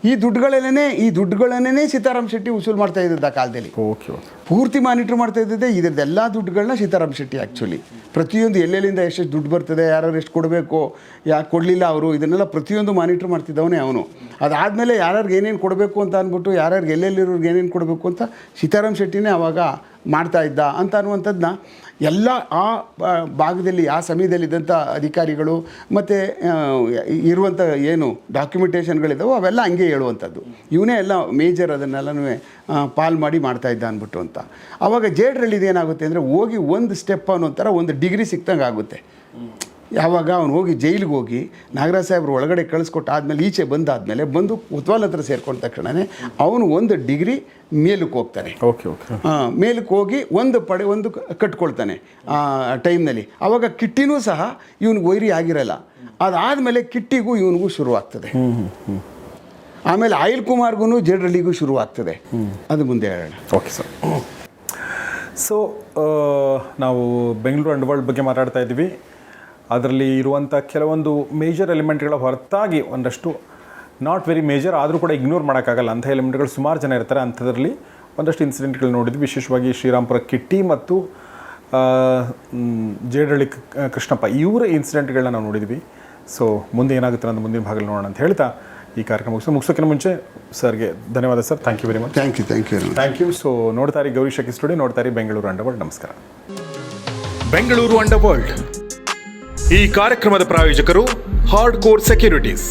ಈ ದುಡ್ಡುಗಳನ್ನೇ ಈ ದುಡ್ಡುಗಳನ್ನೇ ಸೀತಾರಾಮ್ ಶೆಟ್ಟಿ ವಸೂಲು ಮಾಡ್ತಾ ಇದ್ದಿದ್ದ ಆ ಕಾಲದಲ್ಲಿ. ಓಕೆ ಓಕೆ ಪೂರ್ತಿ ಮಾನಿಟ್ರ್ ಮಾಡ್ತಾ ಇದ್ದದ್ದೇ ಇದ್ರದ್ದೆಲ್ಲ ದುಡ್ಡುಗಳನ್ನ ಸೀತಾರಾಮ್ ಶೆಟ್ಟಿ ಆ್ಯಕ್ಚುಲಿ ಪ್ರತಿಯೊಂದು ಎಲ್ಲೆಲ್ಲಿಂದ ಎಷ್ಟೆಷ್ಟು ದುಡ್ಡು ಬರ್ತದೆ ಯಾರು ಎಷ್ಟು ಕೊಡಬೇಕು ಯಾಕೆ ಕೊಡಲಿಲ್ಲ ಅವರು ಇದನ್ನೆಲ್ಲ ಪ್ರತಿಯೊಂದು ಮಾನಿಟ್ರ್ ಮಾಡ್ತಿದ್ದವನೇ ಅವನು. ಅದಾದಮೇಲೆ ಯಾರ್ಯಾರಿಗೆ ಏನೇನು ಕೊಡಬೇಕು ಅಂತ ಅಂದ್ಬಿಟ್ಟು ಯಾರ್ಯಾರಿಗೆ ಎಲ್ಲೆಲ್ಲಿರೋರ್ಗೆ ಏನೇನು ಕೊಡಬೇಕು ಅಂತ ಸೀತಾರಾಮ್ ಶೆಟ್ಟಿನೇ ಅವಾಗ ಮಾಡ್ತಾ ಇದ್ದ ಅಂತ ಅನ್ನುವಂಥದ್ದನ್ನ ಎಲ್ಲ ಆ ಭಾಗದಲ್ಲಿ, ಆ ಸಮಯದಲ್ಲಿದ್ದಂಥ ಅಧಿಕಾರಿಗಳು ಮತ್ತು ಇರುವಂಥ ಏನು ಡಾಕ್ಯುಮೆಂಟೇಷನ್ಗಳಿದ್ದಾವೋ ಅವೆಲ್ಲ ಹಂಗೆ ಹೇಳುವಂಥದ್ದು. ಇವನೇ ಎಲ್ಲ ಮೇಜರ್ ಅದನ್ನೆಲ್ಲನೂ ಪಾಲ್ ಮಾಡಿ ಮಾಡ್ತಾ ಇದ್ದ ಅಂದ್ಬಿಟ್ಟು ಅಂತ. ಆವಾಗ ಜೇಡ್ರಲ್ಲಿ ಇದೇನಾಗುತ್ತೆ ಅಂದರೆ ಹೋಗಿ ಒಂದು ಸ್ಟೆಪ್ ಅನ್ನೋ ಥರ ಒಂದು ಡಿಗ್ರಿ ಸಿಕ್ತಂಗೆ ಆಗುತ್ತೆ ಯಾವಾಗ ಅವನು ಹೋಗಿ ಜೈಲಿಗೆ ಹೋಗಿ ನಾಗರಾಜ್ ಸಾಹೇಬ್ರು ಒಳಗಡೆ ಕಳಿಸ್ಕೊಟ್ಟು ಆದಮೇಲೆ ಈಚೆ ಬಂದಾದಮೇಲೆ ಬಂದು ಉತ್ವಾಲ್ ಹತ್ರ ಸೇರ್ಕೊಂಡ ತಕ್ಷಣವೇ ಅವನು ಒಂದು ಡಿಗ್ರಿ ಮೇಲಕ್ಕೆ ಹೋಗ್ತಾನೆ. Okay okay. ಮೇಲಕ್ಕೆ ಹೋಗಿ ಒಂದು ಪಡೆ ಒಂದು ಕಟ್ಕೊಳ್ತಾನೆ ಆ ಟೈಮ್ನಲ್ಲಿ. ಆವಾಗ ಕಿಟ್ಟಿನೂ ಸಹ ಇವನಿಗೆ ವೈರಿ ಆಗಿರಲ್ಲ. ಅದಾದಮೇಲೆ ಕಿಟ್ಟಿಗೂ ಇವನಿಗೂ ಶುರುವಾಗ್ತದೆ. ಆಮೇಲೆ ಆಯಿಲ್ ಕುಮಾರ್ಗೂ ಜೇಡ್ರಳ್ಳಿಗೂ ಶುರುವಾಗ್ತದೆ. ಅದು ಮುಂದೆ ಹೇಳೋಣ. Okay sir. ಸೊ ನಾವು ಬೆಂಗಳೂರು ಅಂಡರ್ವರ್ಲ್ಡ್ ಬಗ್ಗೆ ಮಾತಾಡ್ತಾ ಇದ್ವಿ ಅದರಲ್ಲಿ ಇರುವಂಥ ಕೆಲವೊಂದು ಮೇಜರ್ ಎಲಿಮೆಂಟ್ಗಳ ಹೊರತಾಗಿ ಒಂದಷ್ಟು ನಾಟ್ ವೆರಿ ಮೇಜರ್ ಆದರೂ ಕೂಡ ಇಗ್ನೋರ್ ಮಾಡೋಕ್ಕಾಗಲ್ಲ. ಅಂಥ ಎಲಿಮೆಂಟ್ಗಳು ಸುಮಾರು ಜನ ಇರ್ತಾರೆ. ಅಂಥದ್ರಲ್ಲಿ ಒಂದಷ್ಟು ಇನ್ಸಿಡೆಂಟ್ಗಳು ನೋಡಿದ್ವಿ. ವಿಶೇಷವಾಗಿ ಶ್ರೀರಾಮ್ಪುರ ಕಿಟ್ಟಿ ಮತ್ತು ಜೇಡಳ್ಳಿ ಕ- ಕೃಷ್ಣಪ್ಪ. ಇವರ ಇನ್ಸಿಡೆಂಟ್ಗಳನ್ನ ನಾವು ನೋಡಿದ್ವಿ. ಸೊ ಮುಂದೆ ಏನಾಗುತ್ತೆ ಅಂತ ಮುಂದಿನ ಭಾಗದಲ್ಲಿ ನೋಡೋಣ ಅಂತ ಹೇಳ್ತಾ ಈ ಕಾರ್ಯಕ್ರಮ ಮುಗಿಸ್ ಮುಗಿಸೋಕ್ಕಿಂತ ಮುಂಚೆ ಸರ್ಗೆ ಧನ್ಯವಾದ sir. Thank you very much thank you thank you thank you so ನೋಡ್ತಾರೆ ಗೌರಿ ಶಕಿ ಸ್ಟುಡಿಯೋ. ನೋಡ್ತಾರೆ ಬೆಂಗಳೂರು ಅಂಡರ್ವರ್ಲ್ಡ್. ನಮಸ್ಕಾರ. ಬೆಂಗಳೂರು ಅಂಡರ್ ವರ್ಲ್ಡ್ ಈ ಕಾರ್ಯಕ್ರಮದ ಪ್ರಾಯೋಜಕರು ಹಾರ್ಡ್ ಕೋರ್ ಸೆಕ್ಯೂರಿಟೀಸ್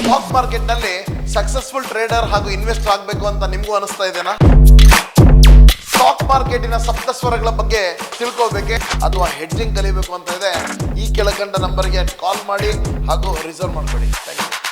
ಸ್ಟಾಕ್ ಮಾರ್ಕೆಟ್ನಲ್ಲಿ ಸಕ್ಸಸ್ಫುಲ್ ಟ್ರೇಡರ್ ಹಾಗೂ ಇನ್ವೆಸ್ಟರ್ ಆಗಬೇಕು ಅಂತ ನಿಮಗೂ ಅನಿಸ್ತಾ ಇದೆನಾ? ಸ್ಟಾಕ್ ಮಾರ್ಕೆಟಿನ ಸಪ್ತಸ್ವರಗಳ ಬಗ್ಗೆ ತಿಳ್ಕೋಬೇಕೆ ಅಥವಾ ಹೆಡ್ಜಿಂಗ್ ಕಲಿಬೇಕು ಅಂತ ಇದೆ. ಈ ಕೆಳಕಂಡ ನಂಬರ್ಗೆ ಕಾಲ್ ಮಾಡಿ ಹಾಗೂ ರಿಸರ್ವ್ ಮಾಡ್ಕೊಳ್ಳಿ. Thank you